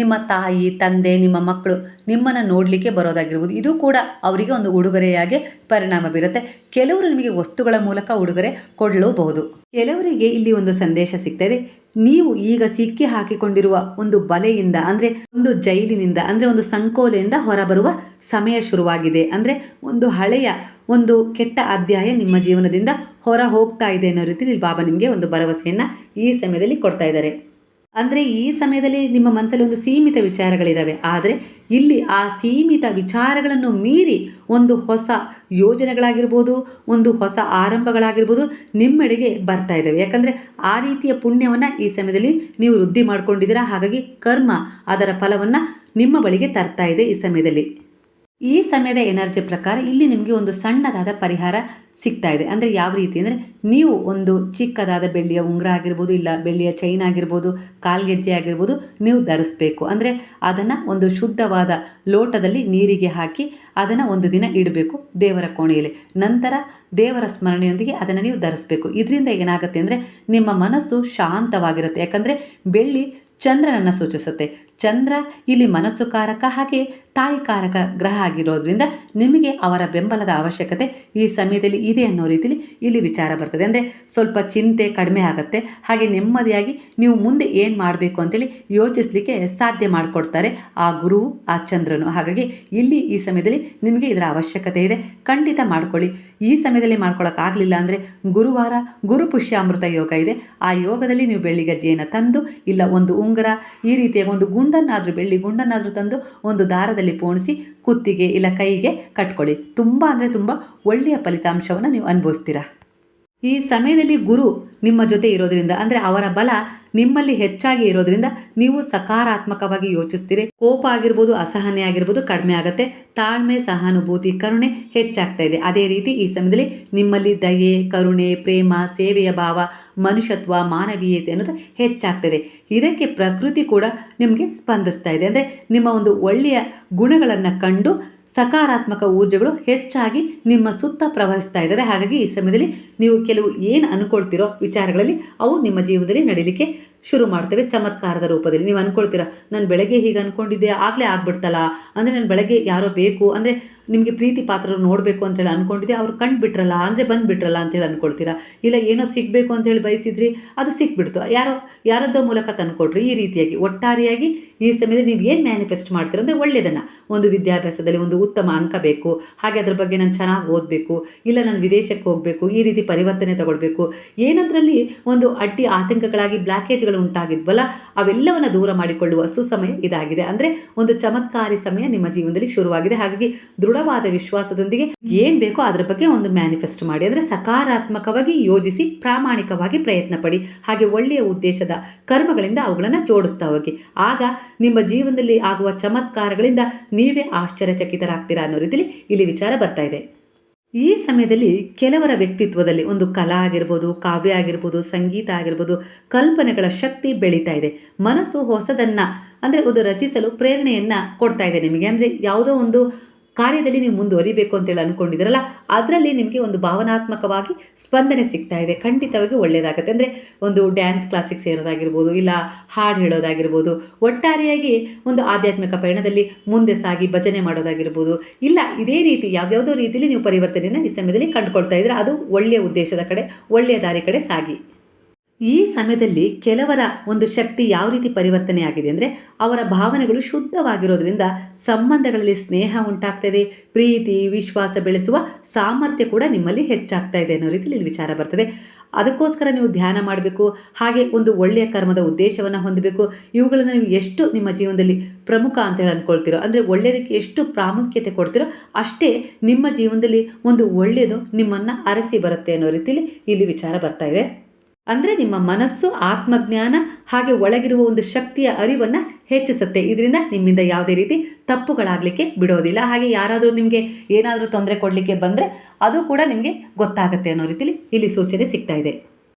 ನಿಮ್ಮ ತಾಯಿ, ತಂದೆ ನಿಮ್ಮ ಮಕ್ಕಳು ನಿಮ್ಮನ್ನು ನೋಡಲಿಕ್ಕೆ ಬರೋದಾಗಿರ್ಬೋದು. ಇದು ಕೂಡ ಅವರಿಗೆ ಒಂದು ಉಡುಗೊರೆಯಾಗಿ ಪರಿಣಾಮ ಬೀರುತ್ತೆ. ಕೆಲವರು ನಿಮಗೆ ವಸ್ತುಗಳ ಮೂಲಕ ಉಡುಗೊರೆ ಕೊಡಲೂಬಹುದು. ಕೆಲವರಿಗೆ ಇಲ್ಲಿ ಒಂದು ಸಂದೇಶ ಸಿಗ್ತದೆ. ನೀವು ಈಗ ಸಿಕ್ಕಿ ಹಾಕಿಕೊಂಡಿರುವ ಒಂದು ಬಲೆಯಿಂದ ಅಂದರೆ ಒಂದು ಜೈಲಿನಿಂದ ಅಂದರೆ ಒಂದು ಸಂಕೋಲೆಯಿಂದ ಹೊರಬರುವ ಸಮಯ ಶುರುವಾಗಿದೆ. ಅಂದರೆ ಒಂದು ಹಳೆಯ ಒಂದು ಕೆಟ್ಟ ಅಧ್ಯಾಯ ನಿಮ್ಮ ಜೀವನದಿಂದ ಹೊರ ಹೋಗ್ತಾ ಇದೆ ಅನ್ನೋ ರೀತಿಯಲ್ಲಿ ಬಾಬಾ ನಿಮಗೆ ಒಂದು ಭರವಸೆಯನ್ನು ಈ ಸಮಯದಲ್ಲಿ ಕೊಡ್ತಾ ಇದ್ದಾರೆ. ಅಂದರೆ ಈ ಸಮಯದಲ್ಲಿ ನಿಮ್ಮ ಮನಸ್ಸಲ್ಲಿ ಒಂದು ಸೀಮಿತ ವಿಚಾರಗಳಿದ್ದಾವೆ ಆದರೆ ಇಲ್ಲಿ ಆ ಸೀಮಿತ ವಿಚಾರಗಳನ್ನು ಮೀರಿ ಒಂದು ಹೊಸ ಯೋಜನೆಗಳಾಗಿರ್ಬೋದು, ಒಂದು ಹೊಸ ಆರಂಭಗಳಾಗಿರ್ಬೋದು ನಿಮ್ಮೆಡೆಗೆ ಬರ್ತಾ ಇದ್ದಾವೆ ಯಾಕಂದರೆ ಆ ರೀತಿಯ ಪುಣ್ಯವನ್ನು ಈ ಸಮಯದಲ್ಲಿ ನೀವು ವೃದ್ಧಿ ಮಾಡ್ಕೊಂಡಿದ್ದೀರಾ. ಹಾಗಾಗಿ ಕರ್ಮ ಅದರ ಫಲವನ್ನು ನಿಮ್ಮ ಬಳಿಗೆ ತರ್ತಾ ಇದೆ ಈ ಸಮಯದಲ್ಲಿ. ಈ ಸಮಯದ ಎನರ್ಜಿ ಪ್ರಕಾರ ಇಲ್ಲಿ ನಿಮಗೆ ಒಂದು ಸಣ್ಣದಾದ ಪರಿಹಾರ ಸಿಗ್ತಾ ಇದೆ. ಅಂದರೆ ಯಾವ ರೀತಿ ಅಂದರೆ ನೀವು ಒಂದು ಚಿಕ್ಕದಾದ ಬೆಳ್ಳಿಯ ಉಂಗುರ ಆಗಿರ್ಬೋದು, ಇಲ್ಲ ಬೆಳ್ಳಿಯ ಚೈನ್ ಆಗಿರ್ಬೋದು, ಕಾಲ್ಗೆಜ್ಜೆ ಆಗಿರ್ಬೋದು, ನೀವು ಧರಿಸ್ಬೇಕು. ಅಂದರೆ ಅದನ್ನು ಒಂದು ಶುದ್ಧವಾದ ಲೋಟದಲ್ಲಿ ನೀರಿಗೆ ಹಾಕಿ ಅದನ್ನು ಒಂದು ದಿನ ಇಡಬೇಕು ದೇವರ ಕೋಣೆಯಲ್ಲಿ. ನಂತರ ದೇವರ ಸ್ಮರಣೆಯೊಂದಿಗೆ ಅದನ್ನು ನೀವು ಧರಿಸ್ಬೇಕು. ಇದರಿಂದ ಏನಾಗುತ್ತೆ ಅಂದರೆ ನಿಮ್ಮ ಮನಸ್ಸು ಶಾಂತವಾಗಿರುತ್ತೆ. ಯಾಕಂದರೆ ಬೆಳ್ಳಿ ಚಂದ್ರನನ್ನು ಸೂಚಿಸುತ್ತೆ. ಚಂದ್ರ ಇಲ್ಲಿ ಮನಸ್ಸು ಕಾರಕ ಹಾಗೆ ತಾಯಿ ಕಾರಕ ಗ್ರಹ ಆಗಿರೋದ್ರಿಂದ ನಿಮಗೆ ಅವರ ಬೆಂಬಲದ ಅವಶ್ಯಕತೆ ಈ ಸಮಯದಲ್ಲಿ ಇದೆ ಅನ್ನೋ ರೀತಿಯಲ್ಲಿ ಇಲ್ಲಿ ವಿಚಾರ ಬರ್ತದೆ. ಅಂದರೆ ಸ್ವಲ್ಪ ಚಿಂತೆ ಕಡಿಮೆ ಆಗುತ್ತೆ. ಹಾಗೆ ನೆಮ್ಮದಿಯಾಗಿ ನೀವು ಮುಂದೆ ಏನು ಮಾಡಬೇಕು ಅಂತೇಳಿ ಯೋಚಿಸಲಿಕ್ಕೆ ಸಾಧ್ಯ ಮಾಡಿಕೊಡ್ತಾರೆ ಆ ಗುರು, ಆ ಚಂದ್ರನು. ಹಾಗಾಗಿ ಇಲ್ಲಿ ಈ ಸಮಯದಲ್ಲಿ ನಿಮಗೆ ಇದರ ಅವಶ್ಯಕತೆ ಇದೆ. ಖಂಡಿತ ಮಾಡ್ಕೊಳ್ಳಿ. ಈ ಸಮಯದಲ್ಲಿ ಮಾಡ್ಕೊಳ್ಳೋಕ್ಕಾಗಲಿಲ್ಲ ಅಂದರೆ ಗುರುವಾರ ಗುರು ಪುಷ್ಯಾಮೃತ ಯೋಗ ಇದೆ. ಆ ಯೋಗದಲ್ಲಿ ನೀವು ಬೆಳ್ಳಿಗಜ್ಜೆಯನ್ನು ತಂದು ಇಲ್ಲ ಒಂದು ಉಂಗುರ, ಈ ರೀತಿಯ ಒಂದು ಗುಂಡನ್ನಾದರೂ ಬೆಳ್ಳಿ, ಗುಂಡನ್ನಾದರೂ ತಂದು ಒಂದು ದಾರದಲ್ಲಿ ಪೋಣಿಸಿ ಕುತ್ತಿಗೆ ಇಲ್ಲ ಕೈಗೆ ಕಟ್ಕೊಳ್ಳಿ. ತುಂಬ ಅಂದರೆ ತುಂಬ ಒಳ್ಳೆಯ ಫಲಿತಾಂಶವನ್ನು ನೀವು ಅನುಭವಿಸ್ತೀರಾ? ಈ ಸಮಯದಲ್ಲಿ ಗುರು ನಿಮ್ಮ ಜೊತೆ ಇರೋದ್ರಿಂದ, ಅಂದರೆ ಅವರ ಬಲ ನಿಮ್ಮಲ್ಲಿ ಹೆಚ್ಚಾಗಿ ಇರೋದ್ರಿಂದ ನೀವು ಸಕಾರಾತ್ಮಕವಾಗಿ ಯೋಚಿಸ್ತೀರಿ. ಕೋಪ ಆಗಿರ್ಬೋದು, ಅಸಹನೆ ಆಗಿರ್ಬೋದು ಕಡಿಮೆ ಆಗುತ್ತೆ. ತಾಳ್ಮೆ, ಸಹಾನುಭೂತಿ, ಕರುಣೆ ಹೆಚ್ಚಾಗ್ತಾ ಇದೆ. ಅದೇ ರೀತಿ ಈ ಸಮಯದಲ್ಲಿ ನಿಮ್ಮಲ್ಲಿ ದಯೆ, ಕರುಣೆ, ಪ್ರೇಮ, ಸೇವೆಯ ಭಾವ, ಮನುಷ್ಯತ್ವ, ಮಾನವೀಯತೆ ಅನ್ನೋದು ಹೆಚ್ಚಾಗ್ತದೆ ಇದಕ್ಕೆ ಪ್ರಕೃತಿ ಕೂಡ ನಿಮಗೆ ಸ್ಪಂದಿಸ್ತಾ ಇದೆ. ಅಂದರೆ ನಿಮ್ಮ ಒಂದು ಒಳ್ಳೆಯ ಗುಣಗಳನ್ನು ಕಂಡು ಸಕಾರಾತ್ಮಕ ಊರ್ಜೆಗಳು ಹೆಚ್ಚಾಗಿ ನಿಮ್ಮ ಸುತ್ತ ಪ್ರವಹಿಸ್ತಾ ಇದ್ದಾವೆ. ಹಾಗಾಗಿ ಈ ಸಮಯದಲ್ಲಿ ನೀವು ಕೆಲವು ಏನು ಅನ್ಕೊಳ್ತಿರೋ ವಿಚಾರಗಳಲ್ಲಿ ಅವು ನಿಮ್ಮ ಜೀವನದಲ್ಲಿ ನಡೀಲಿಕ್ಕೆ ಶುರು ಮಾಡ್ತೇವೆ ಚಮತ್ಕಾರದ ರೂಪದಲ್ಲಿ. ನೀವು ಅಂದ್ಕೊಳ್ತೀರಾ ನಾನು ಬೆಳಗ್ಗೆ ಹೀಗೆ ಅನ್ಕೊಂಡಿದ್ದೆ, ಆಗಲೇ ಆಗ್ಬಿಡ್ತಲ್ಲ. ಅಂದರೆ ನಾನು ಬೆಳಗ್ಗೆ ಯಾರೋ ಬೇಕು, ಅಂದರೆ ನಿಮಗೆ ಪ್ರೀತಿ ಪಾತ್ರರು ನೋಡಬೇಕು ಅಂತೇಳಿ ಅನ್ಕೊಂಡಿದ್ದೆ, ಅವ್ರು ಕಂಡು ಬಿಟ್ರಲ್ಲ ಅಂದರೆ ಬಂದುಬಿಟ್ರಲ್ಲ ಅಂತೇಳಿ ಅಂದ್ಕೊಳ್ತೀರಾ ಇಲ್ಲ, ಏನೋ ಸಿಗಬೇಕು ಅಂತೇಳಿ ಬಯಸಿದ್ರಿ, ಅದು ಸಿಕ್ಬಿಡ್ತು ಯಾರೋ, ಯಾರದ್ದ ಮೂಲಕ ತಂದುಕೊಟ್ರಿ ಈ ರೀತಿಯಾಗಿ. ಒಟ್ಟಾರೆಯಾಗಿ ಈ ಸಮಯದಲ್ಲಿ ನೀವು ಏನು ಮ್ಯಾನಿಫೆಸ್ಟ್ ಮಾಡ್ತೀರ ಅಂದರೆ ಒಳ್ಳೆಯದನ್ನು ಒಂದು ವಿದ್ಯಾಭ್ಯಾಸದಲ್ಲಿ ಒಂದು ಉತ್ತಮ ಅಂಕ ಬೇಕು, ಹಾಗೆ ಅದ್ರ ಬಗ್ಗೆ ನಾನು ಚೆನ್ನಾಗಿ ಓದಬೇಕು, ಇಲ್ಲ ನಾನು ವಿದೇಶಕ್ಕೆ ಹೋಗಬೇಕು, ಈ ರೀತಿ ಪರಿವರ್ತನೆ ತಗೊಳ್ಬೇಕು. ಏನದರಲ್ಲಿ ಒಂದು ಅಡ್ಡಿ ಆತಂಕಗಳಾಗಿ ಬ್ಲಾಕೇಜ್ಗಳು ಉಂಟಾಗಿದ್ವಲ್ಲ ಅವೆಲ್ಲವನ್ನು ದೂರ ಮಾಡಿಕೊಳ್ಳುವ ಸುಸಮಯ ಇದಾಗಿದೆ. ಅಂದರೆ ಒಂದು ಚಮತ್ಕಾರಿ ಸಮಯ ನಿಮ್ಮ ಜೀವನದಲ್ಲಿ ಶುರುವಾಗಿದೆ. ಹಾಗಾಗಿ ದೃಢವಾದ ವಿಶ್ವಾಸದೊಂದಿಗೆ ಏನು ಬೇಕೋ ಅದರ ಬಗ್ಗೆ ಒಂದು ಮ್ಯಾನಿಫೆಸ್ಟ್ ಮಾಡಿ. ಅಂದರೆ ಸಕಾರಾತ್ಮಕವಾಗಿ ಯೋಜಿಸಿ ಪ್ರಾಮಾಣಿಕವಾಗಿ ಪ್ರಯತ್ನ ಪಡಿ. ಹಾಗೆ ಒಳ್ಳೆಯ ಉದ್ದೇಶದ ಕರ್ಮಗಳಿಂದ ಅವುಗಳನ್ನು ಜೋಡಿಸ್ತಾ ಹೋಗಿ. ಆಗ ನಿಮ್ಮ ಜೀವನದಲ್ಲಿ ಆಗುವ ಚಮತ್ಕಾರಗಳಿಂದ ನೀವೇ ಆಶ್ಚರ್ಯಚಕಿತರಾಗ್ತೀರಾ ಅನ್ನೋ ರೀತಿಯಲ್ಲಿ ಇಲ್ಲಿ ವಿಚಾರ ಬರ್ತಾ ಇದೆ. ಈ ಸಮಯದಲ್ಲಿ ಕೆಲವರ ವ್ಯಕ್ತಿತ್ವದಲ್ಲಿ ಒಂದು ಕಲಾ ಆಗಿರ್ಬೋದು, ಕಾವ್ಯ ಆಗಿರ್ಬೋದು, ಸಂಗೀತ ಆಗಿರ್ಬೋದು, ಕಲ್ಪನೆಗಳ ಶಕ್ತಿ ಬೆಳೀತಾ ಇದೆ. ಮನಸ್ಸು ಹೊಸದನ್ನು, ಅಂದರೆ ಒಂದು ರಚಿಸಲು ಪ್ರೇರಣೆಯನ್ನು ಕೊಡ್ತಾ ಇದೆ ನಿಮಗೆ. ಅಂದರೆ ಯಾವುದೋ ಒಂದು ಕಾರ್ಯದಲ್ಲಿ ನೀವು ಮುಂದುವರಿಬೇಕು ಅಂತೇಳಿ ಅಂದ್ಕೊಂಡಿದ್ದೀರಲ್ಲ ಅದರಲ್ಲಿ ನಿಮಗೆ ಒಂದು ಭಾವನಾತ್ಮಕವಾಗಿ ಸ್ಪಂದನೆ ಸಿಗ್ತಾ ಇದೆ. ಖಂಡಿತವಾಗಿ ಒಳ್ಳೆಯದಾಗುತ್ತೆ ಅಂದರೆ ಒಂದು ಡ್ಯಾನ್ಸ್ ಕ್ಲಾಸಿಗೆ ಸೇರೋದಾಗಿರ್ಬೋದು ಇಲ್ಲ ಹಾಡು ಹೇಳೋದಾಗಿರ್ಬೋದು, ಒಟ್ಟಾರೆಯಾಗಿ ಒಂದು ಆಧ್ಯಾತ್ಮಿಕ ಪಯಣದಲ್ಲಿ ಮುಂದೆ ಸಾಗಿ ಭಜನೆ ಮಾಡೋದಾಗಿರ್ಬೋದು, ಇಲ್ಲ ಇದೇ ರೀತಿ ಯಾವ್ಯಾವುದೋ ರೀತಿಯಲ್ಲಿ ನೀವು ಪರಿವರ್ತನೆಯನ್ನು ಈ ಸಮಯದಲ್ಲಿ ಕಂಡುಕೊಳ್ತಾ ಇದ್ರೆ ಅದು ಒಳ್ಳೆಯ ಉದ್ದೇಶದ ಕಡೆ, ಒಳ್ಳೆಯ ದಾರಿ ಕಡೆ ಸಾಗಿ. ಈ ಸಮಯದಲ್ಲಿ ಕೆಲವರ ಒಂದು ಶಕ್ತಿ ಯಾವ ರೀತಿ ಪರಿವರ್ತನೆ ಆಗಿದೆ ಅಂದರೆ ಅವರ ಭಾವನೆಗಳು ಶುದ್ಧವಾಗಿರೋದ್ರಿಂದ ಸಂಬಂಧಗಳಲ್ಲಿ ಸ್ನೇಹ ಉಂಟಾಗ್ತದೆ, ಪ್ರೀತಿ, ವಿಶ್ವಾಸ ಬೆಳೆಸುವ ಸಾಮರ್ಥ್ಯ ಕೂಡ ನಿಮ್ಮಲ್ಲಿ ಹೆಚ್ಚಾಗ್ತಾ ಇದೆ ಅನ್ನೋ ರೀತಿಯಲ್ಲಿ ಇಲ್ಲಿ ವಿಚಾರ ಬರ್ತದೆ. ಅದಕ್ಕೋಸ್ಕರ ನೀವು ಧ್ಯಾನ ಮಾಡಬೇಕು, ಹಾಗೆ ಒಂದು ಒಳ್ಳೆಯ ಕರ್ಮದ ಉದ್ದೇಶವನ್ನು ಹೊಂದಬೇಕು. ಇವುಗಳನ್ನು ನೀವು ಎಷ್ಟು ನಿಮ್ಮ ಜೀವನದಲ್ಲಿ ಪ್ರಮುಖ ಅಂತ ಹೇಳಿ ಅಂದ್ಕೊಳ್ತೀರೋ ಅಂದರೆ ಒಳ್ಳೆಯದಕ್ಕೆ ಎಷ್ಟು ಪ್ರಾಮುಖ್ಯತೆ ಕೊಡ್ತೀರೋ ಅಷ್ಟೇ ನಿಮ್ಮ ಜೀವನದಲ್ಲಿ ಒಂದು ಒಳ್ಳೆಯದು ನಿಮ್ಮನ್ನು ಅರಸಿ ಬರುತ್ತೆ ಅನ್ನೋ ರೀತಿಯಲ್ಲಿ ಇಲ್ಲಿ ವಿಚಾರ ಬರ್ತಾ ಇದೆ. ಅಂದರೆ ನಿಮ್ಮ ಮನಸ್ಸು, ಆತ್ಮಜ್ಞಾನ ಹಾಗೆ ಒಳಗಿರುವ ಒಂದು ಶಕ್ತಿಯ ಅರಿವನ್ನು ಹೆಚ್ಚಿಸುತ್ತೆ. ಇದರಿಂದ ನಿಮ್ಮಿಂದ ಯಾವುದೇ ರೀತಿ ತಪ್ಪುಗಳಾಗಲಿಕ್ಕೆ ಬಿಡೋದಿಲ್ಲ. ಹಾಗೆ ಯಾರಾದರೂ ನಿಮಗೆ ಏನಾದರೂ ತೊಂದರೆ ಕೊಡಲಿಕ್ಕೆ ಬಂದರೆ ಅದು ಕೂಡ ನಿಮಗೆ ಗೊತ್ತಾಗುತ್ತೆ ಅನ್ನೋ ರೀತಿಲಿ ಇಲ್ಲಿ ಸೂಚನೆ ಸಿಗ್ತಾ ಇದೆ.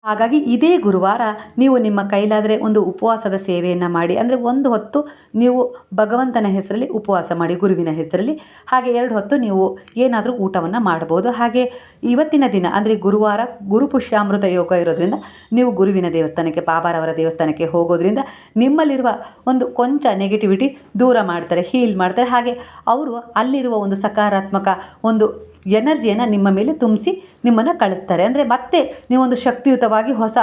ಹಾಗಾಗಿ ಇದೇ ಗುರುವಾರ ನೀವು ನಿಮ್ಮ ಕೈಲಾದರೆ ಒಂದು ಉಪವಾಸದ ಸೇವೆಯನ್ನು ಮಾಡಿ, ಅಂದರೆ ಒಂದು ಹೊತ್ತು ನೀವು ಭಗವಂತನ ಹೆಸರಲ್ಲಿ ಉಪವಾಸ ಮಾಡಿ, ಗುರುವಿನ ಹೆಸರಲ್ಲಿ. ಹಾಗೆ ಎರಡು ಹೊತ್ತು ನೀವು ಏನಾದರೂ ಊಟವನ್ನು ಮಾಡ್ಬೋದು. ಹಾಗೆ ಇವತ್ತಿನ ದಿನ, ಅಂದರೆ ಗುರುವಾರ ಗುರುಪುಷ್ಯಾಮೃತ ಯೋಗ ಇರೋದ್ರಿಂದ ನೀವು ಗುರುವಿನ ದೇವಸ್ಥಾನಕ್ಕೆ, ಬಾಬಾರವರ ದೇವಸ್ಥಾನಕ್ಕೆ ಹೋಗೋದ್ರಿಂದ ನಿಮ್ಮಲ್ಲಿರುವ ಒಂದು ಕೊಂಚ ನೆಗೆಟಿವಿಟಿ ದೂರ ಮಾಡ್ತಾರೆ ಹೀಲ್ ಮಾಡ್ತಾರೆ. ಹಾಗೆ ಅವರು ಅಲ್ಲಿರುವ ಒಂದು ಸಕಾರಾತ್ಮಕ ಒಂದು ಎನರ್ಜಿಯನ್ನು ನಿಮ್ಮ ಮೇಲೆ ತುಂಬಿಸಿ ನಿಮ್ಮನ್ನು ಕಳಿಸ್ತಾರೆ. ಅಂದರೆ ಮತ್ತೆ ನೀವೊಂದು ಶಕ್ತಿಯುತವಾಗಿ ಹೊಸ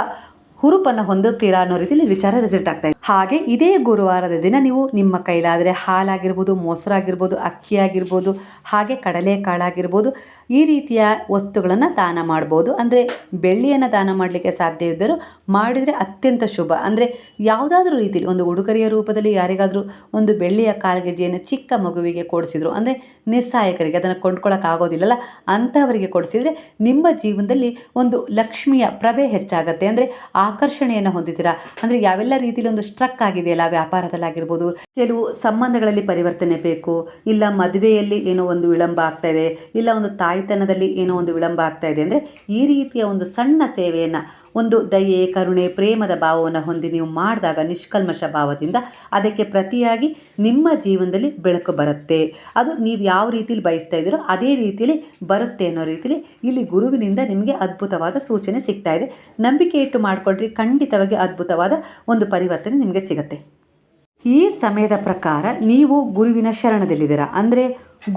ಹುರುಪನ್ನು ಹೊಂದುತ್ತೀರಾ ಅನ್ನೋ ರೀತಿಯಲ್ಲಿ ವಿಚಾರ ರಿಸಲ್ಟ್ ಆಗ್ತಾ ಇದೆ. ಹಾಗೆ ಇದೇ ಗುರುವಾರದ ದಿನ ನೀವು ನಿಮ್ಮ ಕೈಲಾದರೆ ಹಾಲಾಗಿರ್ಬೋದು, ಮೊಸರಾಗಿರ್ಬೋದು ಅಕ್ಕಿ ಆಗಿರ್ಬೋದು ಹಾಗೆ ಕಡಲೆಕಾಳಾಗಿರ್ಬೋದು ಈ ರೀತಿಯ ವಸ್ತುಗಳನ್ನು ದಾನ ಮಾಡ್ಬೋದು. ಅಂದರೆ ಬೆಳ್ಳಿಯನ್ನು ದಾನ ಮಾಡಲಿಕ್ಕೆ ಸಾಧ್ಯ ಇದ್ದರೂ ಮಾಡಿದರೆ ಅತ್ಯಂತ ಶುಭ. ಅಂದರೆ ಯಾವುದಾದ್ರೂ ರೀತಿಯಲ್ಲಿ ಒಂದು ಉಡುಗೊರೆಯ ರೂಪದಲ್ಲಿ ಯಾರಿಗಾದರೂ ಒಂದು ಬೆಳ್ಳಿಯ ಕಾಲ್ಗೆಜ್ಜೆಯನ್ನು ಚಿಕ್ಕ ಮಗುವಿಗೆ ಕೊಡಿಸಿದ್ರು. ಅಂದರೆ ನಿಸ್ಸಹಾಯಕರಿಗೆ ಅದನ್ನು ಕೊಂಡ್ಕೊಳ್ಳೋಕ್ಕಾಗೋದಿಲ್ಲಲ್ಲ ಅಂಥವರಿಗೆ ಕೊಡಿಸಿದರೆ ನಿಮ್ಮ ಜೀವನದಲ್ಲಿ ಒಂದು ಲಕ್ಷ್ಮಿಯ ಪ್ರಭೆ ಹೆಚ್ಚಾಗುತ್ತೆ. ಅಂದರೆ ಆಕರ್ಷಣೆಯನ್ನು ಹೊಂದಿದ್ದೀರಾ? ಅಂದರೆ ಯಾವೆಲ್ಲ ರೀತಿಯಲ್ಲಿ ಒಂದು ಸ್ಟ್ರಕ್ ಆಗಿದೆಯಲ್ಲ ವ್ಯಾಪಾರದಲ್ಲಾಗಿರ್ಬೋದು ಕೆಲವು ಸಂಬಂಧಗಳಲ್ಲಿ ಪರಿವರ್ತನೆ ಬೇಕು, ಇಲ್ಲ ಮದುವೆಯಲ್ಲಿ ಏನೋ ಒಂದು ವಿಳಂಬ ಆಗ್ತಾ ಇದೆ, ಇಲ್ಲ ಒಂದು ತಾಯ್ತನದಲ್ಲಿ ಏನೋ ಒಂದು ವಿಳಂಬ ಆಗ್ತಾ ಇದೆ ಅಂದರೆ ಈ ರೀತಿಯ ಒಂದು ಸಣ್ಣ ಸೇವೆಯನ್ನು, ಒಂದು ದಯೆ, ಕರುಣೆ, ಪ್ರೇಮದ ಭಾವವನ್ನು ಹೊಂದಿ ನೀವು ಮಾಡಿದಾಗ ನಿಷ್ಕಲ್ಮಶ ಭಾವದಿಂದ ಅದಕ್ಕೆ ಪ್ರತಿಯಾಗಿ ನಿಮ್ಮ ಜೀವನದಲ್ಲಿ ಬೆಳಕು ಬರುತ್ತೆ. ಅದು ನೀವು ಯಾವ ರೀತಿಯಲ್ಲಿ ಬಯಸ್ತಾ ಇದ್ದೀರೋ ಅದೇ ರೀತಿಯಲ್ಲಿ ಬರುತ್ತೆ ಅನ್ನೋ ರೀತಿಯಲ್ಲಿ ಇಲ್ಲಿ ಗುರುವಿನಿಂದ ನಿಮಗೆ ಅದ್ಭುತವಾದ ಸೂಚನೆ ಸಿಗ್ತಾ ಇದೆ. ನಂಬಿಕೆ ಇಟ್ಟು ಮಾಡಿಕೊಳ್ಳ್ರಿ ಖಂಡಿತವಾಗಿ ಅದ್ಭುತವಾದ ಒಂದು ಪರಿವರ್ತನೆ ನಿಮಗೆ ಸಿಗುತ್ತೆ. ಈ ಸಮಯದ ಪ್ರಕಾರ ನೀವು ಗುರುವಿನ ಶರಣದಲ್ಲಿದ್ದೀರಾ? ಅಂದರೆ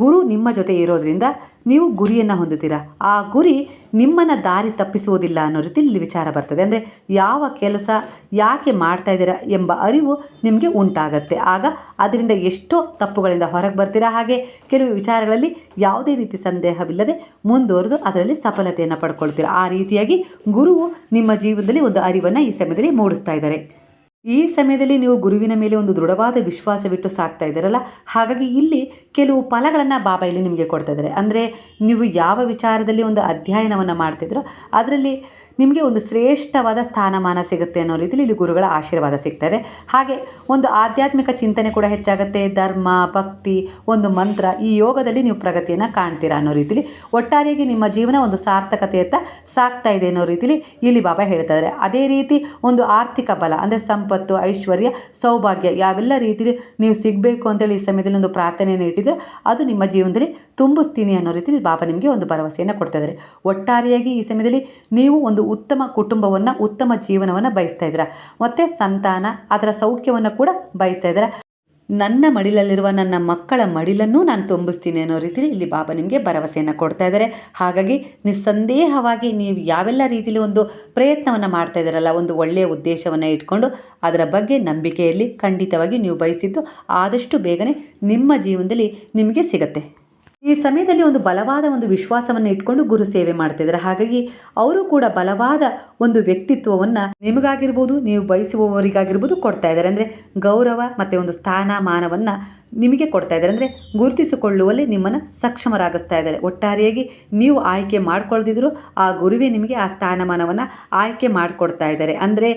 ಗುರು ನಿಮ್ಮ ಜೊತೆ ಇರೋದ್ರಿಂದ ನೀವು ಗುರಿಯನ್ನು ಹೊಂದುತ್ತೀರಾ? ಆ ಗುರಿ ನಿಮ್ಮನ್ನು ದಾರಿ ತಪ್ಪಿಸುವುದಿಲ್ಲ ಅನ್ನೋ ರೀತಿಯಲ್ಲಿ ಇಲ್ಲಿ ವಿಚಾರ ಬರ್ತದೆ. ಅಂದರೆ ಯಾವ ಕೆಲಸ ಯಾಕೆ ಮಾಡ್ತಾ ಇದ್ದೀರಾ ಎಂಬ ಅರಿವು ನಿಮಗೆ ಉಂಟಾಗತ್ತೆ. ಆಗ ಅದರಿಂದ ಎಷ್ಟೋ ತಪ್ಪುಗಳಿಂದ ಹೊರಗೆ ಬರ್ತೀರಾ? ಹಾಗೆ ಕೆಲವು ವಿಚಾರಗಳಲ್ಲಿ ಯಾವುದೇ ರೀತಿ ಸಂದೇಹವಿಲ್ಲದೆ ಮುಂದುವರೆದು ಅದರಲ್ಲಿ ಸಫಲತೆಯನ್ನು ಪಡ್ಕೊಳ್ತೀರಾ? ಆ ರೀತಿಯಾಗಿ ಗುರುವು ನಿಮ್ಮ ಜೀವನದಲ್ಲಿ ಒಂದು ಅರಿವನ್ನು ಈ ಸಮಯದಲ್ಲಿ ಮೂಡಿಸ್ತಾ ಇದ್ದಾರೆ. ಈ ಸಮಯದಲ್ಲಿ ನೀವು ಗುರುವಿನ ಮೇಲೆ ಒಂದು ದೃಢವಾದ ವಿಶ್ವಾಸವಿಟ್ಟು ಸಾಕ್ತಾ ಇದ್ದೀರಲ್ಲ, ಹಾಗಾಗಿ ಇಲ್ಲಿ ಕೆಲವು ಫಲಗಳನ್ನು ಬಾಬಾ ಇಲ್ಲಿ ನಿಮಗೆ ಕೊಡ್ತಾ ಇದ್ದಾರೆ. ಅಂದರೆ ನೀವು ಯಾವ ವಿಚಾರದಲ್ಲಿ ಒಂದು ಅಧ್ಯಯನವನ್ನು ಮಾಡ್ತಿದ್ರೋ, ಅದರಲ್ಲಿ ನಿಮಗೆ ಒಂದು ಶ್ರೇಷ್ಠವಾದ ಸ್ಥಾನಮಾನ ಸಿಗುತ್ತೆ ಅನ್ನೋ ರೀತಿಯಲ್ಲಿ ಇಲ್ಲಿ ಗುರುಗಳ ಆಶೀರ್ವಾದ ಸಿಗ್ತದೆ. ಹಾಗೆ ಒಂದು ಆಧ್ಯಾತ್ಮಿಕ ಚಿಂತನೆ ಕೂಡ ಹೆಚ್ಚಾಗುತ್ತೆ. ಧರ್ಮ, ಭಕ್ತಿ, ಒಂದು ಮಂತ್ರ, ಈ ಯೋಗದಲ್ಲಿ ನೀವು ಪ್ರಗತಿಯನ್ನು ಕಾಣ್ತೀರಾ ಅನ್ನೋ ರೀತಿಲಿ ಒಟ್ಟಾರೆಯಾಗಿ ನಿಮ್ಮ ಜೀವನ ಒಂದು ಸಾರ್ಥಕತೆಯತ್ತ ಸಾಕ್ತಾ ಇದೆ ಅನ್ನೋ ರೀತಿಲಿ ಇಲ್ಲಿ ಬಾಬಾ ಹೇಳ್ತಾರೆ ಅದೇ ರೀತಿ ಒಂದು ಆರ್ಥಿಕ ಬಲ, ಅಂದರೆ ಸಂಪತ್ತು, ಐಶ್ವರ್ಯ, ಸೌಭಾಗ್ಯ, ಯಾವೆಲ್ಲ ರೀತಿಲಿ ನೀವು ಸಿಗಬೇಕು ಅಂತೇಳಿ ಈ ಸಮಯದಲ್ಲಿ ಒಂದು ಪ್ರಾರ್ಥನೆಯನ್ನು ಇಟ್ಟಿದ್ರೆ ಅದು ನಿಮ್ಮ ಜೀವನದಲ್ಲಿ ತುಂಬಿಸ್ತೀನಿ ಅನ್ನೋ ರೀತಿಲಿ ಬಾಬಾ ನಿಮಗೆ ಒಂದು ಭರವಸೆಯನ್ನು ಕೊಡ್ತಾ ಇದ್ದಾರೆ. ಒಟ್ಟಾರೆಯಾಗಿ ಈ ಸಮಯದಲ್ಲಿ ನೀವು ಒಂದು ಉತ್ತಮ ಕುಟುಂಬವನ್ನು, ಉತ್ತಮ ಜೀವನವನ್ನು ಬಯಸ್ತಾ ಇದ್ದೀರಾ? ಮತ್ತು ಸಂತಾನ, ಅದರ ಸೌಖ್ಯವನ್ನು ಕೂಡ ಬಯಸ್ತಾ ಇದ್ದೀರಾ? ನನ್ನ ಮಡಿಲಲ್ಲಿರುವ ನನ್ನ ಮಕ್ಕಳ ಮಡಿಲನ್ನು ನಾನು ತುಂಬಿಸ್ತೀನಿ ಅನ್ನೋ ರೀತಿಯಲ್ಲಿ ಇಲ್ಲಿ ಬಾಬಾ ನಿಮಗೆ ಭರವಸೆಯನ್ನು ಕೊಡ್ತಾ ಇದ್ದಾರೆ. ಹಾಗಾಗಿ ನಿಸ್ಸಂದೇಹವಾಗಿ ನೀವು ಯಾವೆಲ್ಲ ರೀತಿಯಲ್ಲಿ ಒಂದು ಪ್ರಯತ್ನವನ್ನು ಮಾಡ್ತಾ ಇದ್ದಾರಲ್ಲ, ಒಂದು ಒಳ್ಳೆಯ ಉದ್ದೇಶವನ್ನು ಇಟ್ಕೊಂಡು ಅದರ ಬಗ್ಗೆ ನಂಬಿಕೆಯಲ್ಲಿ ಖಂಡಿತವಾಗಿ ನೀವು ಬಯಸಿದ್ದು ಆದಷ್ಟು ಬೇಗನೆ ನಿಮ್ಮ ಜೀವನದಲ್ಲಿ ನಿಮಗೆ ಸಿಗತ್ತೆ. ಈ ಸಮಯದಲ್ಲಿ ಒಂದು ಬಲವಾದ ಒಂದು ವಿಶ್ವಾಸವನ್ನು ಇಟ್ಕೊಂಡು ಗುರು ಸೇವೆ ಮಾಡ್ತಿದ್ದಾರೆ. ಹಾಗಾಗಿ ಅವರು ಕೂಡ ಬಲವಾದ ಒಂದು ವ್ಯಕ್ತಿತ್ವವನ್ನು ನಿಮಗಾಗಿರ್ಬೋದು, ನೀವು ಬಯಸುವವರಿಗಾಗಿರ್ಬೋದು ಕೊಡ್ತಾ ಇದ್ದಾರೆ. ಅಂದರೆ ಗೌರವ ಮತ್ತು ಒಂದು ಸ್ಥಾನಮಾನವನ್ನು ನಿಮಗೆ ಕೊಡ್ತಾ ಇದ್ದಾರೆ. ಅಂದರೆ ಗುರುತಿಸಿಕೊಳ್ಳುವಲ್ಲಿ ನಿಮ್ಮನ್ನು ಸಕ್ಷಮರಾಗಿಸ್ತಾ ಇದ್ದಾರೆ. ಒಟ್ಟಾರೆಯಾಗಿ ನೀವು ಆಯ್ಕೆ ಮಾಡ್ಕೊಳ್ದಿದ್ರು ಆ ಗುರುವೇ ನಿಮಗೆ ಆ ಸ್ಥಾನಮಾನವನ್ನು ಆಯ್ಕೆ ಮಾಡಿಕೊಡ್ತಾ ಇದ್ದಾರೆ. ಅಂದರೆ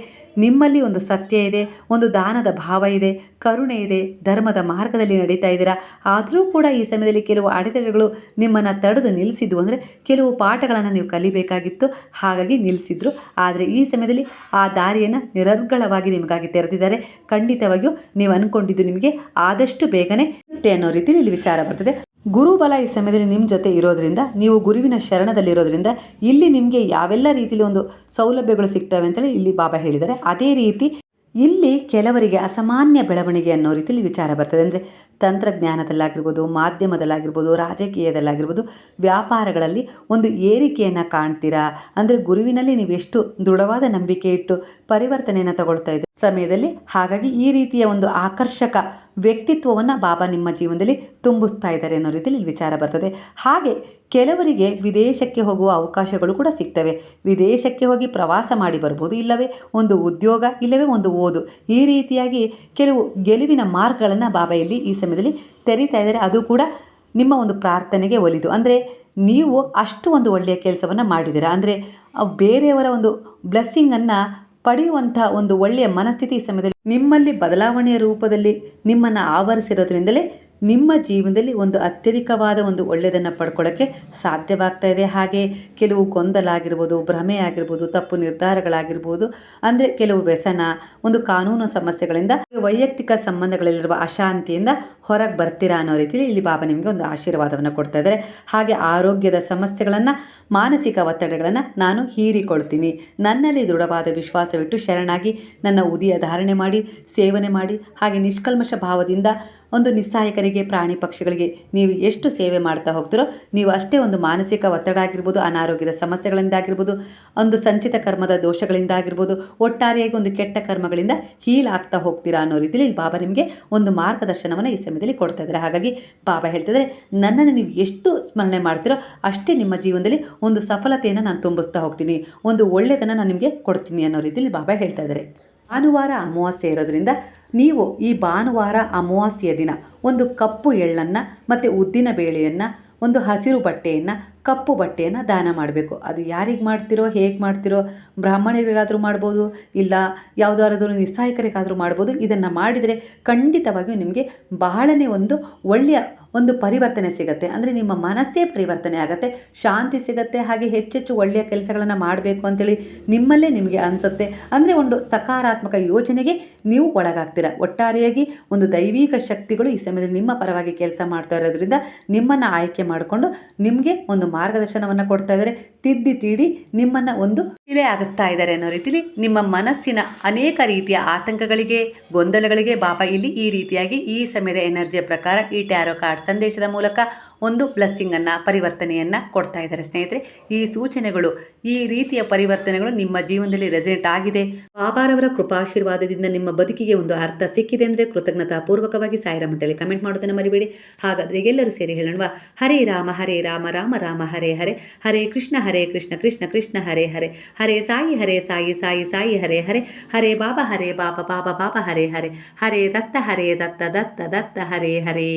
ನಿಮ್ಮಲ್ಲಿ ಒಂದು ಸತ್ಯ ಇದೆ, ಒಂದು ದಾನದ ಭಾವ ಇದೆ, ಕರುಣೆ ಇದೆ, ಧರ್ಮದ ಮಾರ್ಗದಲ್ಲಿ ನಡೀತಾ ಇದ್ದೀರಾ? ಆದರೂ ಕೂಡ ಈ ಸಮಯದಲ್ಲಿ ಕೆಲವು ಅಡೆತಡೆಗಳು ನಿಮ್ಮನ್ನು ತಡೆದು ನಿಲ್ಲಿಸಿದ್ವು ಅಂದರೆ ಕೆಲವು ಪಾಠಗಳನ್ನು ನೀವು ಕಲಿಬೇಕಾಗಿತ್ತು, ಹಾಗಾಗಿ ನಿಲ್ಲಿಸಿದ್ರು. ಆದರೆ ಈ ಸಮಯದಲ್ಲಿ ಆ ದಾರಿಯನ್ನು ನಿರರ್ಗಳವಾಗಿ ನಿಮಗಾಗಿ ತೆರೆದಿದ್ದಾರೆ. ಖಂಡಿತವಾಗಿಯೂ ನೀವು ಅಂದ್ಕೊಂಡಿದ್ದು ನಿಮಗೆ ಆದಷ್ಟು ಬೇಗನೆ ಅನ್ನೋ ರೀತಿಯಲ್ಲಿ ಇಲ್ಲಿ ವಿಚಾರ ಬರ್ತದೆ. ಗುರುಬಲ ಈ ಸಮಯದಲ್ಲಿ ನಿಮ್ಮ ಜೊತೆ ಇರೋದ್ರಿಂದ, ನೀವು ಗುರುವಿನ ಶರಣದಲ್ಲಿರೋದ್ರಿಂದ ಇಲ್ಲಿ ನಿಮಗೆ ಯಾವೆಲ್ಲ ರೀತಿಯಲ್ಲಿ ಒಂದು ಸೌಲಭ್ಯಗಳು ಸಿಗ್ತವೆ ಅಂತೇಳಿ ಇಲ್ಲಿ ಬಾಬಾ ಹೇಳಿದ್ದಾರೆ. ಅದೇ ರೀತಿ ಇಲ್ಲಿ ಕೆಲವರಿಗೆ ಅಸಾಮಾನ್ಯ ಬೆಳವಣಿಗೆ ಅನ್ನೋ ರೀತಿಯಲ್ಲಿ ವಿಚಾರ ಬರ್ತದೆ. ಅಂದರೆ ತಂತ್ರಜ್ಞಾನದಲ್ಲಾಗಿರ್ಬೋದು, ಮಾಧ್ಯಮದಲ್ಲಾಗಿರ್ಬೋದು, ರಾಜಕೀಯದಲ್ಲಾಗಿರ್ಬೋದು, ವ್ಯಾಪಾರಗಳಲ್ಲಿ ಒಂದು ಏರಿಕೆಯನ್ನು ಕಾಣ್ತೀರಾ? ಅಂದರೆ ಗುರುವಿನಲ್ಲಿ ನೀವು ಎಷ್ಟು ದೃಢವಾದ ನಂಬಿಕೆ ಇಟ್ಟು ಪರಿವರ್ತನೆಯನ್ನು ತಗೊಳ್ತಾ ಇದ್ದೀರಿ? ಸಮಯದಲ್ಲಿ ಹಾಗಾಗಿ ಈ ರೀತಿಯ ಒಂದು ಆಕರ್ಷಕ ವ್ಯಕ್ತಿತ್ವವನ್ನು ಬಾಬಾ ನಿಮ್ಮ ಜೀವನದಲ್ಲಿ ತುಂಬಿಸ್ತಾ ಇದ್ದಾರೆ ಅನ್ನೋ ರೀತಿಯಲ್ಲಿ ವಿಚಾರ ಬರ್ತದೆ. ಹಾಗೆ ಕೆಲವರಿಗೆ ವಿದೇಶಕ್ಕೆ ಹೋಗುವ ಅವಕಾಶಗಳು ಕೂಡ ಸಿಗ್ತವೆ. ವಿದೇಶಕ್ಕೆ ಹೋಗಿ ಪ್ರವಾಸ ಮಾಡಿ ಬರ್ಬೋದು, ಇಲ್ಲವೇ ಒಂದು ಉದ್ಯೋಗ, ಇಲ್ಲವೇ ಒಂದು ಓದು. ಈ ರೀತಿಯಾಗಿ ಕೆಲವು ಗೆಲುವಿನ ಮಾರ್ಗಗಳನ್ನು ಬಾಬಾ ಇಲ್ಲಿ ಈ ಸಮಯದಲ್ಲಿ ತೆರೀತಾ ಇದ್ದಾರೆ, ಅದು ಕೂಡ ನಿಮ್ಮ ಒಂದು ಪ್ರಾರ್ಥನೆಗೆ ಒಲಿದು. ಅಂದರೆ ನೀವು ಅಷ್ಟು ಒಂದು ಒಳ್ಳೆಯ ಕೆಲಸವನ್ನು ಮಾಡಿದ್ದೀರಾ? ಅಂದರೆ ಬೇರೆಯವರ ಒಂದು ಬ್ಲೆಸ್ಸಿಂಗನ್ನು ಪಡೆಯುವಂಥ ಒಂದು ಒಳ್ಳೆಯ ಮನಸ್ಥಿತಿ ಈ ಸಮಯದಲ್ಲಿ ನಿಮ್ಮಲ್ಲಿ ಬದಲಾವಣೆಯ ರೂಪದಲ್ಲಿ ನಿಮ್ಮನ್ನು ಆವರಿಸಿರೋದ್ರಿಂದಲೇ ನಿಮ್ಮ ಜೀವನದಲ್ಲಿ ಒಂದು ಅತ್ಯಧಿಕವಾದ ಒಂದು ಒಳ್ಳೆಯದನ್ನು ಪಡ್ಕೊಳ್ಳೋಕ್ಕೆ ಸಾಧ್ಯವಾಗ್ತಾ ಇದೆ. ಹಾಗೆ ಕೆಲವು ಗೊಂದಲ ಆಗಿರ್ಬೋದು ಭ್ರಮೆ ಆಗಿರ್ಬೋದು ತಪ್ಪು ನಿರ್ಧಾರಗಳಾಗಿರ್ಬೋದು, ಅಂದರೆ ಕೆಲವು ವ್ಯಸನ, ಒಂದು ಕಾನೂನು ಸಮಸ್ಯೆಗಳಿಂದ, ವೈಯಕ್ತಿಕ ಸಂಬಂಧಗಳಲ್ಲಿರುವ ಅಶಾಂತಿಯಿಂದ ಹೊರಗೆ ಬರ್ತೀರಾ ಅನ್ನೋ ರೀತಿಯಲ್ಲಿ ಇಲ್ಲಿ ಬಾಬಾ ನಿಮಗೆ ಒಂದು ಆಶೀರ್ವಾದವನ್ನು ಕೊಡ್ತಾ ಇದ್ದಾರೆ. ಹಾಗೆ ಆರೋಗ್ಯದ ಸಮಸ್ಯೆಗಳನ್ನು, ಮಾನಸಿಕ ಒತ್ತಡಗಳನ್ನು ನಾನು ಹೀರಿಕೊಳ್ತೀನಿ. ನನ್ನಲ್ಲಿ ದೃಢವಾದ ವಿಶ್ವಾಸವಿಟ್ಟು ಶರಣಾಗಿ ನನ್ನ ಉದಿಯ ಧಾರಣೆ ಮಾಡಿ, ಸೇವನೆ ಮಾಡಿ, ಹಾಗೆ ನಿಷ್ಕಲ್ಮಶ ಭಾವದಿಂದ ಒಂದು ನಿಸ್ಸಹಾಯಕರಿಗೆ ಪ್ರಾಣಿ ಪಕ್ಷಿಗಳಿಗೆ ನೀವು ಎಷ್ಟು ಸೇವೆ ಮಾಡ್ತಾ ಹೋಗ್ತೀರೋ, ನೀವು ಅಷ್ಟೇ ಒಂದು ಮಾನಸಿಕ ಒತ್ತಡ ಆಗಿರ್ಬೋದು, ಅನಾರೋಗ್ಯದ ಸಮಸ್ಯೆಗಳಿಂದ ಆಗಿರ್ಬೋದು, ಒಂದು ಸಂಚಿತ ಕರ್ಮದ ದೋಷಗಳಿಂದ ಆಗಿರ್ಬೋದು, ಒಟ್ಟಾರೆಯಾಗಿ ಒಂದು ಕೆಟ್ಟ ಕರ್ಮಗಳಿಂದ ಹೀಲ್ ಆಗ್ತಾ ಹೋಗ್ತೀರಾ ಅನ್ನೋ ರೀತಿಯಲ್ಲಿ ಬಾಬಾ ನಿಮಗೆ ಒಂದು ಮಾರ್ಗದರ್ಶನವನ್ನು ಈ ಸಮಯದಲ್ಲಿ ಕೊಡ್ತಾ ಇದ್ದಾರೆ. ಹಾಗಾಗಿ ಬಾಬಾ ಹೇಳ್ತಿದ್ದಾರೆ ನನ್ನನ್ನು ನೀವು ಎಷ್ಟು ಸ್ಮರಣೆ ಮಾಡ್ತೀರೋ ಅಷ್ಟೇ ನಿಮ್ಮ ಜೀವನದಲ್ಲಿ ಒಂದು ಸಫಲತೆಯನ್ನು ನಾನು ತುಂಬಿಸ್ತಾ ಹೋಗ್ತೀನಿ, ಒಂದು ಒಳ್ಳೆಯದನ್ನು ನಾನು ನಿಮಗೆ ಕೊಡ್ತೀನಿ ಅನ್ನೋ ರೀತಿಯಲ್ಲಿ ಬಾಬಾ ಹೇಳ್ತಾ ಇದ್ದಾರೆ. ಭಾನುವಾರ ಅಮಾವಾಸ್ಯೆ ಇರೋದ್ರಿಂದ ನೀವು ಈ ಭಾನುವಾರ ಅಮಾವಾಸ್ಯೆಯ ದಿನ ಒಂದು ಕಪ್ಪು ಎಳ್ಳನ್ನು ಮತ್ತು ಉದ್ದಿನ ಬೇಳೆಯನ್ನು, ಒಂದು ಹಸಿರು ಬಟ್ಟೆಯನ್ನು, ಕಪ್ಪು ಬಟ್ಟೆಯನ್ನು ದಾನ ಮಾಡಬೇಕು. ಅದು ಯಾರಿಗೆ ಮಾಡ್ತಿರೋ, ಹೇಗೆ ಮಾಡ್ತಿರೋ, ಬ್ರಾಹ್ಮಣರಿಗಾದರೂ ಮಾಡ್ಬೋದು, ಇಲ್ಲ ಯಾವುದಾದ್ರೂ ನಿಸ್ಸಹಾಯಕರಿಗಾದರೂ ಮಾಡ್ಬೋದು. ಇದನ್ನು ಮಾಡಿದರೆ ಖಂಡಿತವಾಗಿಯೂ ನಿಮಗೆ ಬಹಳನೇ ಒಂದು ಒಳ್ಳೆಯ ಒಂದು ಪರಿವರ್ತನೆ ಸಿಗುತ್ತೆ. ಅಂದರೆ ನಿಮ್ಮ ಮನಸ್ಸೇ ಪರಿವರ್ತನೆ ಆಗುತ್ತೆ. ಶಾಂತಿ ಸಿಗುತ್ತೆ, ಹಾಗೆ ಹೆಚ್ಚೆಚ್ಚು ಒಳ್ಳೆಯ ಕೆಲಸಗಳನ್ನು ಮಾಡಬೇಕು ಅಂತೇಳಿ ನಿಮ್ಮಲ್ಲೇ ನಿಮಗೆ ಅನಿಸುತ್ತೆ. ಅಂದರೆ ಒಂದು ಸಕಾರಾತ್ಮಕ ಯೋಜನೆಗೆ ನೀವು ಒಳಗಾಗ್ತೀರ. ಒಟ್ಟಾರೆಯಾಗಿ ಒಂದು ದೈವಿಕ ಶಕ್ತಿಗಳು ಈ ಸಮಯದಲ್ಲಿ ನಿಮ್ಮ ಪರವಾಗಿ ಕೆಲಸ ಮಾಡ್ತಾ ಇರೋದ್ರಿಂದ ನಿಮ್ಮನ್ನು ಆಯ್ಕೆ ಮಾಡಿಕೊಂಡು ನಿಮಗೆ ಒಂದು ಮಾರ್ಗದರ್ಶನವನ್ನು ಕೊಡ್ತಾ ಇದ್ದಾರೆ ತಿದ್ದಿ ತೀಡಿ ನಿಮ್ಮನ್ನು ಒಂದು ಇಲೆ ಆಗಿಸ್ತಾ ಇದ್ದಾರೆ ಅನ್ನೋ ರೀತಿಲಿ ನಿಮ್ಮ ಮನಸ್ಸಿನ ಅನೇಕ ರೀತಿಯ ಆತಂಕಗಳಿಗೆ, ಗೊಂದಲಗಳಿಗೆ ಬಾಬಾ ಇಲ್ಲಿ ಈ ರೀತಿಯಾಗಿ ಈ ಸಮಯದ ಎನರ್ಜಿಯ ಪ್ರಕಾರ ಈ ಟ್ಯಾರೋ ಕಾರ್ಡ್ ಸಂದೇಶದ ಮೂಲಕ ಒಂದು ಬ್ಲೆಸ್ಸಿಂಗನ್ನು ಪರಿವರ್ತನೆಯನ್ನು ಕೊಡ್ತಾ ಇದ್ದಾರೆ ಸ್ನೇಹಿತರೆ. ಈ ಸೂಚನೆಗಳು, ಈ ರೀತಿಯ ಪರಿವರ್ತನೆಗಳು ನಿಮ್ಮ ಜೀವನದಲ್ಲಿ ರೆಸಿಡೆಂಟ್ ಆಗಿದೆ. ಬಾಬಾರವರ ಕೃಪಾಶೀರ್ವಾದದಿಂದ ನಿಮ್ಮ ಬದುಕಿಗೆ ಒಂದು ಅರ್ಥ ಸಿಕ್ಕಿದೆ ಅಂದರೆ ಕೃತಜ್ಞತಾ ಪೂರ್ವಕವಾಗಿ ಸಾಯಿರಾಮ್ ಅಂತೇಳಿ ಕಮೆಂಟ್ ಮಾಡೋದನ್ನು ಮರಿಬೇಡಿ. ಹಾಗಾದರೆ ಎಲ್ಲರೂ ಸೇರಿ ಹೇಳೋಣ ಹರೇ ರಾಮ ಹರೇ ರಾಮ ರಾಮ ರಾಮ, ಹರೇ ಹರೇ. ಹರೇ ಕೃಷ್ಣ ಹರೇ ಕೃಷ್ಣ ಕೃಷ್ಣ ಕೃಷ್ಣ, ಹರೇ ಹರೇ. ಹರೇ ಸಾಯಿ ಹರೇ ಸಾಯಿ ಸಾಯಿ ಸಾಯಿ, ಹರೇ ಹರೇ. ಹರೇ ಬಾಬಾ ಹರೇ ಬಾಬಾ ಬಾಬಾ ಬಾಬಾ, ಹರೇ ಹರೇ. ಹರೇ ದತ್ತ ಹರೇ ದತ್ತ ದತ್ತ ದತ್ತ, ಹರೇ ಹರೇ.